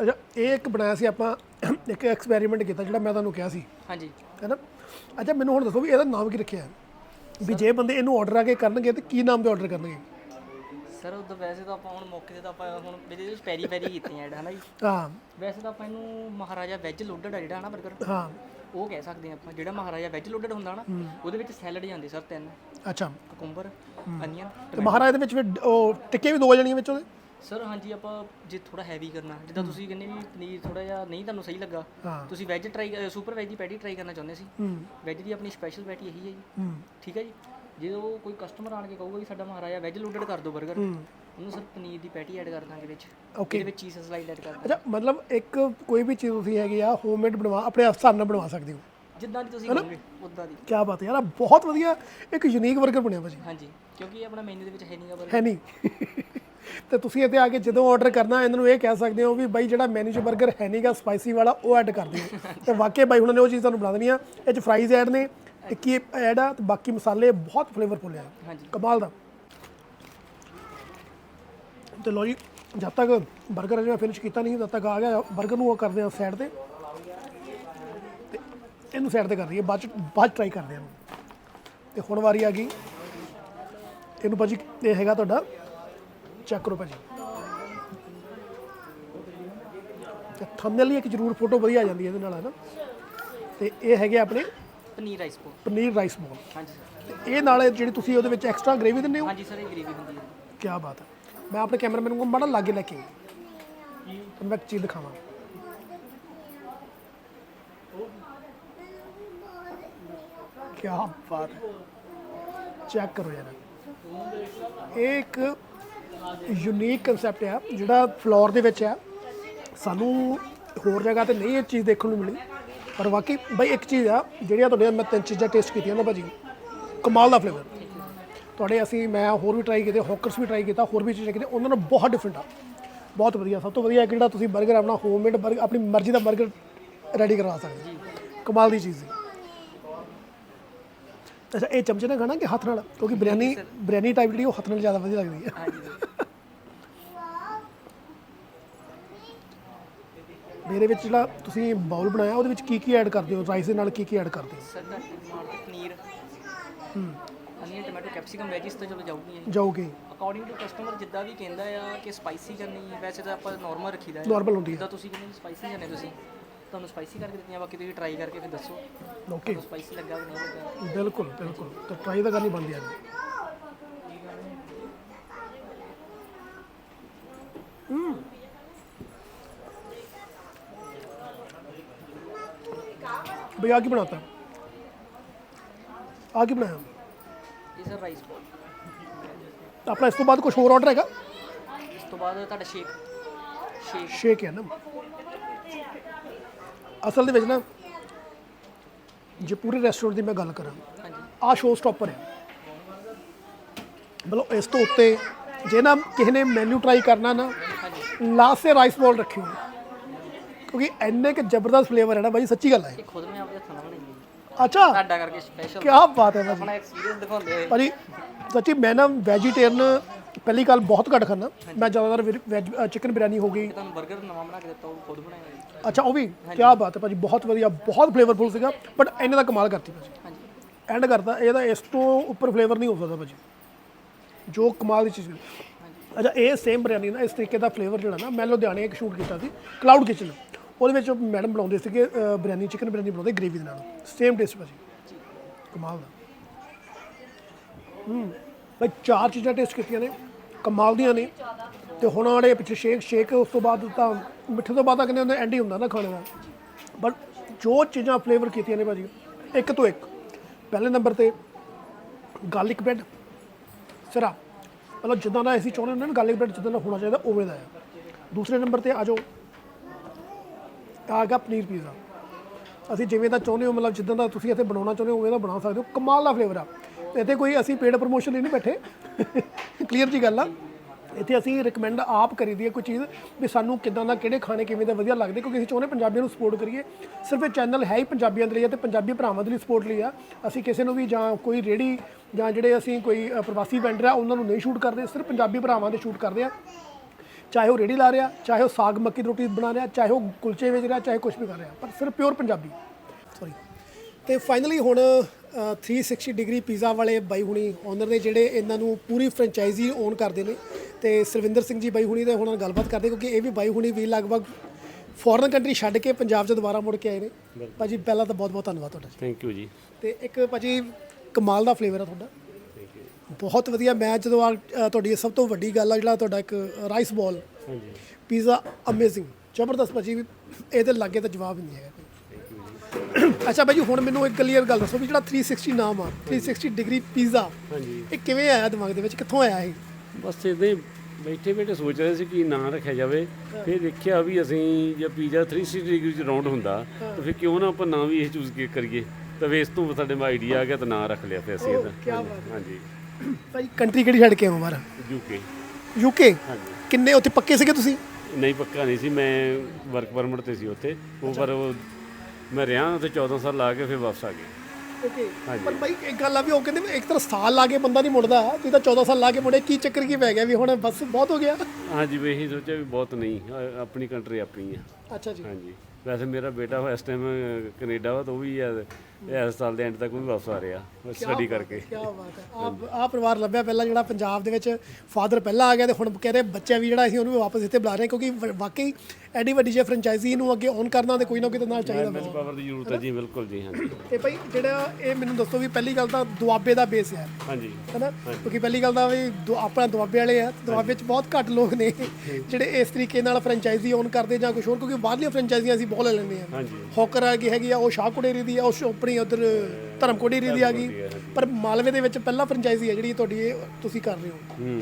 ਅੱਛਾ ਇਹ ਇੱਕ ਬਣਾਇਆ ਸੀ ਆਪਾਂ ਇੱਕ ਐਕਸਪੈਰੀਮੈਂਟ ਕੀਤਾ ਜਿਹੜਾ ਮੈਂ ਤੁਹਾਨੂੰ ਕਿਹਾ ਸੀ। ਹਾਂਜੀ। ਹੈ ਨਾ? ਅੱਛਾ ਮੈਨੂੰ ਹੁਣ ਦੱਸੋ ਵੀ ਇਹਦਾ ਨਾਮ ਕੀ ਰੱਖਿਆ ਹੈ? ਵੀ ਜੇ ਬੰਦੇ ਇਹਨੂੰ ਆਰਡਰ ਆ ਕੇ ਕਰਨਗੇ ਤੇ ਕੀ ਨਾਮ ਤੇ ਆਰਡਰ ਕਰਨਗੇ? ਸਰ ਉਦੋਂ ਵੈਸੇ ਤਾਂ ਆਪਾਂ ਹੁਣ ਮੌਕੇ ਤੇ ਤਾਂ ਆਪਾਂ ਹੁਣ ਇਹਦੇ ਵਿੱਚ ਪੈਰੀ ਪੈਰੀ ਕੀਤੀਆਂ ਐਡ ਹਨਾ ਜੀ? ਹਾਂ। ਵੈਸੇ ਤਾਂ ਆਪਾਂ ਇਹਨੂੰ ਮਹਾਰਾਜਾ ਵੈਜ ਲੋਡਡ ਆ ਜਿਹੜਾ ਹਨਾ 버ਗਰ ਹਾਂ। ਉਹ ਕਹਿ ਸਕਦੇ ਆਪਾਂ ਜਿਹੜਾ ਮਹਾਰਾਜਾ ਵੈਜ ਲੋਡਡ ਹੁੰਦਾ ਨਾ ਉਹਦੇ ਵਿੱਚ ਸੈਲਡ ਜਾਂਦੇ ਸਰ ਤਿੰਨ। ਅੱਛਾ। ਕੁਕੁੰਬਰ ਅਨੀਅਨ ਤੇ ਮਹਾਰਾਜ ਦੇ ਵਿੱਚ ਫਿਰ ਉਹ ਟਿੱਕੇ ਵੀ ਦੋ ਜਣੀਆਂ ਵਿੱਚ ਉਹਦੇ ਸਰ ਹਾਂਜੀ ਆਪਾਂ ਜੇ ਥੋੜਾ ਹੈਵੀ ਕਰਨਾ ਜਿੱਦਾਂ ਤੁਸੀਂ ਕਹਿੰਦੇ ਵੀ ਪਨੀਰ ਥੋੜਾ ਜਿਹਾ ਨਹੀਂ ਤੁਹਾਨੂੰ ਸਹੀ ਲੱਗਾ ਤੁਸੀਂ ਵੈਜ ਟਰਾਈ ਸੁਪਰ ਵੈਜ ਦੀ ਪੈਟੀ ਟਰਾਈ ਕਰਨਾ ਚਾਹੁੰਦੇ ਸੀ। ਵੈਜ ਦੀ ਆਪਣੀ ਸਪੈਸ਼ਲ ਪੈਟੀ ਇਹੀ ਹੈ ਜੀ। ਠੀਕ ਹੈ ਜੀ? ਜੇ ਉਹ ਕੋਈ ਕਸਟਮਰ ਆਣ ਕੇ ਕਹੂਗਾ ਵੀ ਸਾਡਾ ਮਹਾਰਾਜਾ ਵੈਜ ਲੋਡਡ ਕਰ ਦਿਓ 버ਗਰ ਉਹਨੂੰ ਸਰ ਪਨੀਰ ਦੀ ਪੈਟੀ ਐਡ ਕਰ ਦਾਂਗੇ ਵਿੱਚ। ਇਹਦੇ ਵਿੱਚ ਚੀਜ਼ ਸਲਾਈਡ ਐਡ ਕਰ ਦਾਂਗੇ। ਅੱਛਾ ਮਤਲਬ ਇੱਕ ਕੋਈ ਵੀ ਚੀਜ਼ ਤੁਸੀਂ ਹੈਗੀ ਆ ਹੋਮਮੇਡ ਬਣਵਾ ਆਪਣੇ ਹਿਸਾਬ ਨਾਲ ਬਣਵਾ ਸਕਦੇ ਹੋ। ਜਿੱਦਾਂ ਦੀ ਤੁਸੀਂ ਕਹੋਗੇ ਉਦਾਂ ਦੀ। ਕੀ ਬਾਤ ਹੈ ਯਾਰ ਬਹੁਤ ਵਧੀਆ ਇੱਕ ਯੂਨੀਕ 버ਗਰ ਬਣਿਆ ਭਾਜੀ। ਹਾਂਜੀ ਕਿਉਂਕਿ ਇਹ ਆਪਣਾ ਮੈਨੂ ਦੇ ਵਿੱਚ ਹੈ ਨਹੀਂਗਾ ਪਰ ਹੈ ਨਹੀਂ ਤੇ ਤੁਸੀਂ ਇੱਥੇ ਆ ਕੇ ਜਦੋਂ ਆਰਡਰ ਕਰਨਾ ਇਹਨਾਂ ਨੂੰ ਇਹ ਕਹਿ ਸਕਦੇ ਹੋ ਵੀ ਬਾਈ ਜਿਹੜਾ ਮੈਨੂ 'ਚ 버ਗਰ ਹੈ ਨਹੀਂਗਾ ਸਪਾਈਸੀ ਵਾਲਾ ਉਹ ਐਡ ਕਰ ਦਿਓ। ਤੇ ਵਾਕਿਆ ਬਾਈ ਉਹਨਾਂ ਨੇ ਉਹ ਚੀਜ਼ ਤੁਹਾਨੂੰ ਬਣਾ ਦੇਣੀ ਆ। ਇਹ ਚ ਫਰਾਈਜ਼ ਐਡ ਨੇ ਟਿੱਕੀ ਐਡ ਆ ਤੇ ਬਾਕੀ ਮਸਾਲੇ ਬਹੁਤ ਫਲੇਵਰਫੁਲ ਆ। ਹਾਂਜੀ। ਕਮਾਲ ਦਾ। ਤੇ ਲੋ ਜੀ ਜਦ ਤੱਕ 버ਗਰ ਅਜੇ ਮੈਂ ਫਿਨਿਸ਼ ਕੀਤਾ ਨਹੀਂ ਜਦ ਤੱਕ ਆ ਗਿਆ 버ਗਰ ਨੂੰ ਉਹ ਕਰਦੇ ਆ ਸਾਈਡ ਤੇ। ਤੇ ਇਹਨੂੰ ਸਾਈਡ ਤੇ ਕਰ ਦਈਏ ਬਾਅਦ ਚ ਬਾਅਦ ਟਰਾਈ ਕਰਦੇ ਆ। ਤੇ ਹੁਣ ਵਾਰੀ ਆ ਗਈ। ਇਹਨੂੰ ਭਾਜੀ ਇਹ ਹੈਗਾ ਤੁਹਾਡਾ ਚੈੱਕ ਕਰੋ ਭਾਜੀ। ਤੇ ਥੰਬਨੇਲ ਲਈ ਇੱਕ ਜ਼ਰੂਰ ਫੋਟੋ ਵਧੀਆ ਆ ਜਾਂਦੀ ਹੈ ਇਹਦੇ ਨਾਲ ਹੈ ਨਾ? ਤੇ ਇਹ ਹੈਗੇ ਆਪਣੇ ਪਨੀਰ ਰਾਈਸ ਬੋਲ ਪਨੀਰ ਰਾਈਸ ਬੋਲ ਹਾਂਜੀ ਸਰ। ਇਹ ਨਾਲ ਜਿਹੜੀ ਤੁਸੀਂ ਉਹਦੇ ਵਿੱਚ ਐਕਸਟਰਾ ਗ੍ਰੇਵੀ ਦਿੰਦੇ ਹੋ? ਹਾਂਜੀ ਸਰ ਇਹ ਗ੍ਰੇਵੀ ਹੁੰਦੀ ਹੈ। ਕੀ ਬਾਤ ਹੈ। ਮੈਂ ਆਪਣੇ ਕੈਮਰਾਮੈਨ ਨੂੰ ਬੜਾ ਲਾਗੇ ਲੈ ਕੇ ਆਈ। ਤੁਹਾਨੂੰ ਮੈਂ ਇੱਕ ਚੀਜ਼ ਦਿਖਾਵਾਂ ਕੀ ਬਾਤ ਹੈ ਚੈੱਕ ਕਰੋ ਯਾਰ ਇਹ ਇੱਕ ਯੂਨੀਕ ਕਨਸੈਪਟ ਹੈ ਜਿਹੜਾ ਫਲੋਰ ਦੇ ਵਿੱਚ ਹੈ ਸਾਨੂੰ ਹੋਰ ਜਗ੍ਹਾ ਤੇ ਨਹੀਂ ਇਹ ਚੀਜ਼ ਦੇਖਣ ਨੂੰ ਮਿਲੀ ਪਰ ਵਾਕਈ ਬਈ ਇੱਕ ਚੀਜ਼ ਆ ਜਿਹੜੀਆਂ ਤੁਹਾਡੀਆਂ ਮੈਂ ਤਿੰਨ ਚੀਜ਼ਾਂ ਟੇਸਟ ਕੀਤੀਆਂ ਨਾ ਭਾਜੀ ਕਮਾਲ ਦਾ ਫਲੇਵਰ ਤੁਹਾਡੇ ਅਸੀਂ ਮੈਂ ਹੋਰ ਵੀ ਟਰਾਈ ਕੀਤੇ ਹੌਕਰਸ ਵੀ ਟਰਾਈ ਕੀਤਾ ਹੋਰ ਵੀ ਚੀਜ਼ਾਂ ਕੀਤੇ ਉਹਨਾਂ ਨਾਲ ਬਹੁਤ ਡਿਫਰੈਂਟ ਆ। ਬਹੁਤ ਵਧੀਆ ਸਭ ਤੋਂ ਵਧੀਆ ਇੱਕ ਜਿਹੜਾ ਤੁਸੀਂ 버ਗਰ ਆਪਣਾ ਹੋਮਮੇਡ 버ਗਰ ਆਪਣੀ ਮਰਜ਼ੀ ਦਾ 버ਗਰ ਰੈਡੀ ਕਰਵਾ ਸਕਦੇ ਹੋ। ਕਮਾਲ ਦੀ ਚੀਜ਼ ਹੈ ਅੱਛਾ ਇਹ ਚਮਚੇ ਨਾਲ ਖਾਣਾ ਕਿ ਹੱਥ ਨਾਲ? ਕਿਉਂਕਿ ਬਿਰਿਆਨੀ ਬਿਰਿਆਨੀ ਟਾਈਪ ਜਿਹੜੀ ਉਹ ਹੱਥ ਨਾਲ ਜ਼ਿਆਦਾ ਵਧੀਆ ਲੱਗਦੀ ਹੈ। ਮੇਰੇ ਵਿੱਚ ਜਿਹੜਾ ਤੁਸੀਂ ਬਾਊਲ ਬਣਾਇਆ ਉਹਦੇ ਵਿੱਚ ਕੀ ਕੀ ਐਡ ਕਰਦੇ ਹੋ? ਰਾਈਸ ਦੇ ਨਾਲ ਕੀ ਕੀ ਐਡ ਕਰਦੇ ਹੋ? Sir paneer. ਟੋਮੈਟੋ ਕੈਪਸਿਕਮ ਵੈਜਿਸ ਤਾਂ ਚਲੋ ਜਾਊਗੀ ਜਾਓਗੇ ਅਕੋਰਡਿੰਗ ਟੂ ਕਸਟਮਰ ਜਿੱਦਾਂ ਵੀ ਕਹਿੰਦਾ ਆ ਕਿ ਸਪਾਈਸੀ ਕਰਨੀ ਹੈ ਵੈਸੇ ਤਾਂ ਆਪਾਂ ਨਾਰਮਲ ਰੱਖੀਦਾ ਹੈ ਨਾਰਮਲ ਹੁੰਦੀ ਹੈ ਜਿੱਦਾਂ ਤੁਸੀਂ ਕਹਿੰਦੇ ਸਪਾਈਸੀ ਜਾਨੇ ਤੁਸੀਂ ਤੁਹਾਨੂੰ ਸਪਾਈਸੀ ਕਰਕੇ ਦਿੱਤੀਆਂ ਬਾਕੀ ਤੁਸੀਂ ਟਰਾਈ ਕਰਕੇ ਫਿਰ ਦੱਸੋ ਓਕੇ ਸਪਾਈਸੀ ਲੱਗਾ ਕਿ ਨਹੀਂ ਲੱਗਾ ਬਿਲਕੁਲ ਬਿਲਕੁਲ ਤਾਂ ਟਰਾਈ ਤਾਂ ਕਰਨੀ ਬਣਦੀ ਹੈ ਜੀ भैया आ की बनाता है ਆ ਕੀ ਬਣਾਇਆ ਇਹ ਸਰ ਰਾਈਸ ਬੋਲ ਆਪਣਾ ਇਸ ਤੋਂ ਬਾਅਦ ਕੁਝ ਹੋਰ ਆਰਡਰ ਹੈਗਾ? ਇਸ ਤੋਂ ਬਾਅਦ ਤੁਹਾਡਾ ਸ਼ੇਕ। ਸ਼ੇਕ। ਸ਼ੇਕ ਹੈ ਨਾ। ਅਸਲ ਦੇ ਵਿੱਚ ਨਾ ਜੇ ਪੂਰੇ ਰੈਸਟੋਰੈਂਟ ਦੀ ਮੈਂ ਗੱਲ ਕਰਾਂ ਹਾਂਜੀ। ਆ ਸ਼ੋਅ ਸਟਾਪਰ ਹੈ। ਮਤਲਬ ਇਸ ਤੋਂ ਉੱਤੇ ਜੇ ਨਾ ਕਿਸੇ ਨੇ ਮੈਨੂ ਟਰਾਈ ਕਰਨਾ ਨਾ ਹਾਂਜੀ। ਲਾਸਟ ਤੇ ਰਾਈਸ ਬੋਲ ਰੱਖਿਓ। ਕਿਉਂਕਿ ਇੰਨੇ ਕਿ ਜ਼ਬਰਦਸਤ ਫਲੇਵਰ ਹੈ ਨਾ ਬਾਈ ਸੱਚੀ ਗੱਲ ਹੈ। ਇਹ ਖੁਦ ਮੈਂ ਆਪਣੇ ਹੱਥਾਂ ਨਾਲ ਬਣਾਈ ਹੈ। ਜੀ। ਅੱਛਾ। ਤੁਹਾਡਾ ਕਰਕੇ ਸਪੈਸ਼ਲ ਕੀ ਬਾਤ ਹੈ ਭਾਜੀ ਆਪਣਾ ਐਕਸਪੀਰੀਅੰਸ ਦਿਖਾਉਂਦੇ ਹੋਏ। ਭਾਜੀ ਸੱਚੀ ਮੈਂ ਨਾ ਵੈਜੀਟੇਰੀਅਨ ਪਹਿਲੀ ਗੱਲ ਬਹੁਤ ਘੱਟ ਖਾਂਦਾ। ਮੈਂ ਜ਼ਿਆਦਾਤਰ ਵੈਜ ਚਿਕਨ ਬਿਰਿਆਨੀ ਹੋ ਗਈ। ਤੁਹਾਨੂੰ 버ਗਰ ਨਵਾਂ ਬਣਾ ਕੇ ਦਿੱਤਾ ਉਹ ਖੁਦ ਬਣਾਇਆ ਅੱਛਾ ਉਹ ਵੀ? ਕੀ ਬਾਤ ਹੈ ਭਾਜੀ ਬਹੁਤ ਵਧੀਆ ਬਹੁਤ ਫਲੇਵਰਫੁਲ ਸੀਗਾ। ਬਟ ਇਹਨੇ ਦਾ ਕਮਾਲ ਕਰਤੀ ਭਾਜੀ। ਹਾਂਜੀ। ਐਂਡ ਕਰਦਾ ਇਹਦਾ ਇਸ ਤੋਂ ਉੱਪਰ ਫਲੇਵਰ ਨਹੀਂ ਹੋ ਸਕਦਾ ਭਾਜੀ। ਜੋ ਕਮਾਲ ਦੀ ਚੀਜ਼ ਹੈ। ਅੱਛਾ ਇਹ ਸੇਮ ਬਿਰਿਆਨੀ ਨਾ ਇਸ ਤਰੀਕੇ ਦਾ ਫਲੇਵਰ ਜਿਹੜਾ ਨਾ ਮੈਂ ਲੁਧਿਆਣੇ ਇੱਕ ਸ਼ੂਟ ਕੀਤਾ ਸੀ ਕਲਾਊਡ ਕਿਚਨ ਉਹਦੇ ਵਿੱਚ ਮੈਡਮ ਬਣਾਉਂਦੇ ਸੀਗੇ ਬਿਰਿਆਨੀ ਚਿਕਨ ਬਿਰਿਆਨੀ ਬਣਾਉਂਦੇ ਗ੍ਰੇਵੀ ਦੇ ਨਾਲ। ਸੇਮ ਟੇਸਟ ਭਾਜੀ। ਕਮਾਲ ਦਾ। ਹੂੰ ਬਈ ਚਾਰ ਚੀਜ਼ਾਂ ਟੇਸਟ ਕੀਤੀਆਂ ਨੇ, ਕਮਾਲ ਦੀਆਂ ਨੇ। ਤੇ ਹੁਣ ਵਾਲੇ ਪਿੱਛੇ ਸ਼ੇਕ ਸ਼ੇਕ ਉਸ ਤੋਂ ਬਾਅਦ ਤਾਂ ਮਿੱਠੇ ਤੋਂ ਬਾਅਦ ਤਾਂ ਕਹਿੰਦੇ ਹੁੰਦੇ ਐਂਡ ਹੀ ਹੁੰਦਾ ਨਾ ਖਾਣੇ ਦਾ। ਬਟ ਜੋ ਚੀਜ਼ਾਂ ਫਲੇਵਰ ਕੀਤੀਆਂ ਨੇ ਭਾਜੀ, ਇੱਕ ਤੋਂ ਇੱਕ। ਪਹਿਲੇ ਨੰਬਰ ਤੇ ਗਾਰਲਿਕ ਬ੍ਰੈਡ ਸਿਰਾ। ਮਤਲਬ ਜਿੱਦਾਂ ਦਾ ਅਸੀਂ ਚਾਹੁੰਦੇ ਹੁੰਦੇ ਨਾ ਗਾਰਲਿਕ ਬ੍ਰੈਡ ਜਿੱਦਾਂ ਦਾ ਹੋਣਾ ਚਾਹੀਦਾ, ਉਵੇਂ ਦਾ ਹੈ ਦੂਸਰੇ ਨੰਬਰ ਤੇ ਆ ਜਾਓ ਆ ਗਿਆ ਪਨੀਰ ਪੀਜ਼ਾ। ਅਸੀਂ ਜਿਵੇਂ ਦਾ ਚਾਹੁੰਦੇ ਹੋ, ਮਤਲਬ ਜਿੱਦਾਂ ਦਾ ਤੁਸੀਂ ਇੱਥੇ ਬਣਾਉਣਾ ਚਾਹੁੰਦੇ ਹੋ, ਉਵੇਂ ਦਾ ਬਣਾ ਸਕਦੇ ਹੋ। ਕਮਾਲ ਦਾ ਫਲੇਵਰ ਆ। ਇੱਥੇ ਕੋਈ ਅਸੀਂ ਪੇਡ ਪ੍ਰੋਮੋਸ਼ਨ ਲਈ ਨਹੀਂ ਬੈਠੇ। ਕਲੀਅਰ ਜੀ ਗੱਲ ਆ। ਇੱਥੇ ਅਸੀਂ ਰეკਮੈਂਡ ਆਪ ਕਰੀਦੀ ਹੈ ਕੋਈ ਚੀਜ਼ ਵੀ ਸਾਨੂੰ ਕਿਦਾਂ ਦਾ, ਕਿਹੜੇ ਖਾਣੇ ਕਿਵੇਂ ਦਾ ਵਧੀਆ ਲੱਗਦੇ, ਕਿਉਂਕਿ ਅਸੀਂ ਚਾਹੁੰਦੇ ਪੰਜਾਬੀਆਂ ਨੂੰ ਸਪੋਰਟ ਕਰੀਏ। ਸਿਰਫ ਇਹ ਚੈਨਲ ਹੈ ਹੀ ਪੰਜਾਬੀਆਂ ਦੇ ਲਈ ਹੈ ਤੇ ਪੰਜਾਬੀ ਭਰਾਵਾਂ ਦੇ ਲਈ ਸਪੋਰਟ ਲਈ ਆ। ਅਸੀਂ ਕਿਸੇ ਨੂੰ ਵੀ ਜਾਂ ਕੋਈ ਰੇੜੀ ਜਾਂ ਜਿਹੜੇ ਅਸੀਂ ਕੋਈ ਪ੍ਰਵਾਸੀ ਵੈਂਡਰ ਆ, ਉਹਨਾਂ ਨੂੰ ਨਹੀਂ ਸ਼ੂਟ ਕਰਦੇ। ਸਿਰਫ ਪੰਜਾਬੀ ਭਰਾਵਾਂ ਦੇ ਸ਼ੂਟ ਕਰਦੇ ਆ। ਚਾਹੇ ਉਹ ਰੇੜੀ ਲਾ ਰਿਹਾ ਚਾਹੇ ਉਹ ਸਾਗ ਮੱਕੀ ਦੀ ਰੋਟੀ ਬਣਾ ਰਿਹਾ ਚਾਹੇ ਉਹ ਕੁਲਚੇ ਵੇਚ ਰਿਹਾ ਚਾਹੇ ਕੁਝ ਵੀ ਕਰ ਰਿਹਾ ਪਰ ਸਿਰਫ ਪਿਓਰ ਪੰਜਾਬੀ। ਸੌਰੀ ਤੇ ਫਾਈਨਲੀ ਹੁਣ ਅ, 360 ਡਿਗਰੀ ਪੀਜ਼ਾ ਵਾਲੇ ਬਾਈ ਹੁਣੀ ਓਨਰ ਨੇ ਜਿਹੜੇ ਇਹਨਾਂ ਨੂੰ ਪੂਰੀ ਫਰੈਂਚਾਈਜ਼ੀ ਓਨ ਕਰਦੇ ਨੇ ਤੇ ਸਰਵਿੰਦਰ ਸਿੰਘ ਜੀ ਬਾਈ ਹੁਣੀ ਦੇ ਹੁਣ ਨਾਲ ਗੱਲਬਾਤ ਕਰਦੇ ਕਿਉਂਕਿ ਇਹ ਵੀ ਬਾਈ ਹੁਣੀ ਵੀ ਲਗਭਗ ਫੋਰਨ ਕੰਟਰੀ ਛੱਡ ਕੇ ਪੰਜਾਬ 'ਚ ਦੁਬਾਰਾ ਮੁੜ ਕੇ ਆਏ ਨੇ। ਭਾਜੀ ਪਹਿਲਾਂ ਤਾਂ ਬਹੁਤ ਬਹੁਤ ਧੰਨਵਾਦ ਤੁਹਾਡਾ ਥੈਂਕ ਯੂ ਜੀ। ਤੇ ਇੱਕ ਭਾਜੀ ਕਮਾਲ ਦਾ ਫਲੇਵਰ ਆ ਤੁਹਾਡਾ। ਬਹੁਤ ਵਧੀਆ ਮੈਂ ਜਦੋਂ ਆ ਤੁਹਾਡੀ ਸਭ ਤੋਂ ਵੱਡੀ ਗੱਲ ਆ ਜਿਹੜਾ ਤੁਹਾਡਾ ਇੱਕ ਰਾਈਸ ਬਾਲ ਹਾਂਜੀ। ਪੀਜ਼ਾ ਅਮੇਜ਼ਿੰਗ ਜ਼ਬਰਦਸਤ ਭਾਜੀ ਵੀ ਇਹਦੇ ਲਾਗੇ ਤਾਂ ਜਵਾਬ ਨਹੀਂ ਹੈਗਾ। ਅੱਛਾ ਭਾਜੀ ਹੁਣ ਮੈਨੂੰ ਇੱਕ ਕਲੀਅਰ ਗੱਲ ਦੱਸੋ ਵੀ ਜਿਹੜਾ 360 ਨਾਮ ਆ 360 ਡਿਗਰੀ ਪੀਜ਼ਾ ਹਾਂਜੀ। ਇਹ ਕਿਵੇਂ ਆਇਆ ਦਿਮਾਗ ਦੇ ਵਿੱਚ ਕਿੱਥੋਂ ਆਇਆ ਇਹ? ਬਸ ਇਦਾਂ ਹੀ ਬੈਠੇ ਬੈਠੇ ਸੋਚ ਰਹੇ ਸੀ ਕਿ ਨਾਂ ਰੱਖਿਆ ਜਾਵੇ ਫਿਰ ਦੇਖਿਆ ਵੀ ਅਸੀਂ ਜੇ ਪੀਜ਼ਾ 360 ਡਿਗਰੀ ਚ ਰਾਉਂਡ ਹੁੰਦਾ ਤਾਂ ਫਿਰ ਕਿਉਂ ਨਾ ਆਪਾਂ ਨਾਂ ਵੀ ਇਹ ਚੂਜ਼ ਕਰੀਏ ਤਾਂ ਇਸ ਤੋਂ ਸਾਡੇ ਮਾ ਆਈਡੀਆ ਆ ਗਿਆ ਤਾਂ ਨਾਂ ਰੱਖ ਲਿਆ ਫਿਰ ਅਸੀਂ ਇਹਦਾ। ਹਾਂਜੀ। ਭਾਜੀ ਕੰਟਰੀ ਕਿਹੜੀ ਛੱਡ ਕੇ ਆਉਂ ਬਾਹਰ? ਯੂਕੇ ਯੂਕੇ ਹਾਂਜੀ। ਕਿੰਨੇ ਉੱਥੇ ਪੱਕੇ ਸੀਗੇ ਤੁਸੀਂ? ਨਹੀਂ ਪੱਕਾ ਨਹੀਂ ਸੀ। ਮੈਂ ਵਰਕ ਪਰਮਿਟ ਤੇ ਸੀ ਉੱਥੇ। ਉਹ ਪਰ ਉਹ ਮੈਂ ਰਿਹਾ ਉੱਥੇ 14 ਸਾਲ ਲਾ ਕੇ ਫਿਰ ਵਾਪਸ ਆ ਗਿਆ। ਓਕੇ। ਹਾਂਜੀ। ਪਰ ਭਾਈ ਇੱਕ ਗੱਲ ਆ ਵੀ ਉਹ ਕਹਿੰਦੇ ਵੀ ਇੱਕ ਤਰ੍ਹਾਂ ਸਾਲ ਲਾ ਕੇ ਬੰਦਾ ਨਹੀਂ ਮੁੜਦਾ। ਤੁਸੀਂ ਤਾਂ 14 ਸਾਲ ਲਾ ਕੇ ਮੁੜੇ ਕੀ ਚੱਕਰ ਕੀ ਪੈ ਗਿਆ ਵੀ ਹੁਣ ਬਸ ਬਹੁਤ ਹੋ ਗਿਆ? ਹਾਂਜੀ ਵੀ ਇਹੀ ਸੋਚਿਆ ਵੀ ਬਹੁਤ ਨਹੀਂ। ਅ- ਆਪਣੀ ਕੰਟਰੀ ਆਪਣੀ ਆ। ਅੱਛਾ ਜੀ। ਹਾਂਜੀ। ਵੈਸੇ ਮੇਰਾ ਬੇਟਾ ਵਾ ਇਸ ਟਾਈਮ ਕੈਨੇਡਾ ਵਾ ਤਾਂ ਉਹ ਵੀ ਆ- ਇਸ ਸਾਲ ਦੇ ਐਂਡ ਤੱਕ ਵੀ ਵਾਪਸ ਆ ਰਿਹਾ ਸਟੱਡੀ ਕਰਕੇ। ਕੀ ਬਾਤ ਹੈ। ਆ ਆ ਪਰਿਵਾਰ ਲੱਭਿਆ ਪਹਿਲਾਂ ਜਿਹੜਾ ਪੰਜਾਬ ਦੇ ਵਿੱਚ ਫਾਦਰ ਪਹਿਲਾਂ ਆ ਗਿਆ ਤੇ ਹੁਣ ਕਹਿੰਦੇ ਬੱਚਾ ਵੀ ਜਿਹੜਾ ਅਸੀਂ ਉਹਨੂੰ ਵਾਪਸ ਇੱਥੇ ਬੁਲਾ ਰਹੇ ਕਿਉਂਕਿ ਵਾਕਈ ਐਡੀ ਵੱਡੀ ਜੇ ਫਰੈਂਚਾਈਜ਼ੀ ਨੂੰ ਅੱਗੇ ਔਨ ਕਰਨਾ ਤੇ ਕੋਈ ਨਾ ਕੋਈ ਤਾਂ ਨਾਲ ਚਾਹੀਦਾ ਮੈਨ ਪਾਵਰ ਦੀ ਜ਼ਰੂਤ ਹੈ ਜੀ ਬਿਲਕੁਲ ਜੀ ਹਾਂਜੀ। ਤੇ ਭਾਈ ਜਿਹੜਾ ਇਹ ਮੈਨੂੰ ਦੱਸੋ ਵੀ ਪਹਿਲੀ ਗੱਲ ਤਾਂ ਦੁਆਬੇ ਦਾ ਬੇਸ ਹੈ। ਹਾਂਜੀ। ਹੈਨਾ? ਕਿਉਂਕਿ ਪਹਿਲੀ ਗੱਲ ਤਾਂ ਵੀ ਆਪਣਾ ਦੁਆਬੇ ਵਾਲੇ ਆ ਦੁਆਬੇ 'ਚ ਬਹੁਤ ਘੱਟ ਲੋਕ ਨੇ ਜਿਹੜੇ ਇਸ ਤਰੀਕੇ ਨਾਲ ਫਰੈਂਚਾਈਜ਼ੀ ਔਨ ਕਰਦੇ ਜਾਂ ਕੁਝ ਹੋਰ ਕਿਉਂਕਿ ਬਾਹਰਲੀਆਂ ਫਰੈਂਚਾਈਜ਼ੀਆਂ ਅਸੀਂ ਬਹੁਤ ਲੈ ਲੈਂਦੇ ਆ। ਹੌਕਰ ਆ ਗਈ ਹੈਗੀ ਆ ਉਹ ਸ਼ਾਹਕੋਟੇਰੀ ਦੀ ਆ ਉਹ ਆਪਣੀ ਉਧਰ ਧਰਮਕੋਟੇਰੀ ਦੀ ਆ ਗਈ। ਪਰ ਮਾਲਵੇ ਦੇ ਵਿੱਚ ਪਹਿਲਾ ਫਰੈਂਚਾਈਜ਼ੀ ਹੈ ਜਿਹੜੀ ਤੁਹਾਡੀ ਤੁਸੀਂ ਕਰ ਰਹੇ ਹੋ। ਹੂੰ।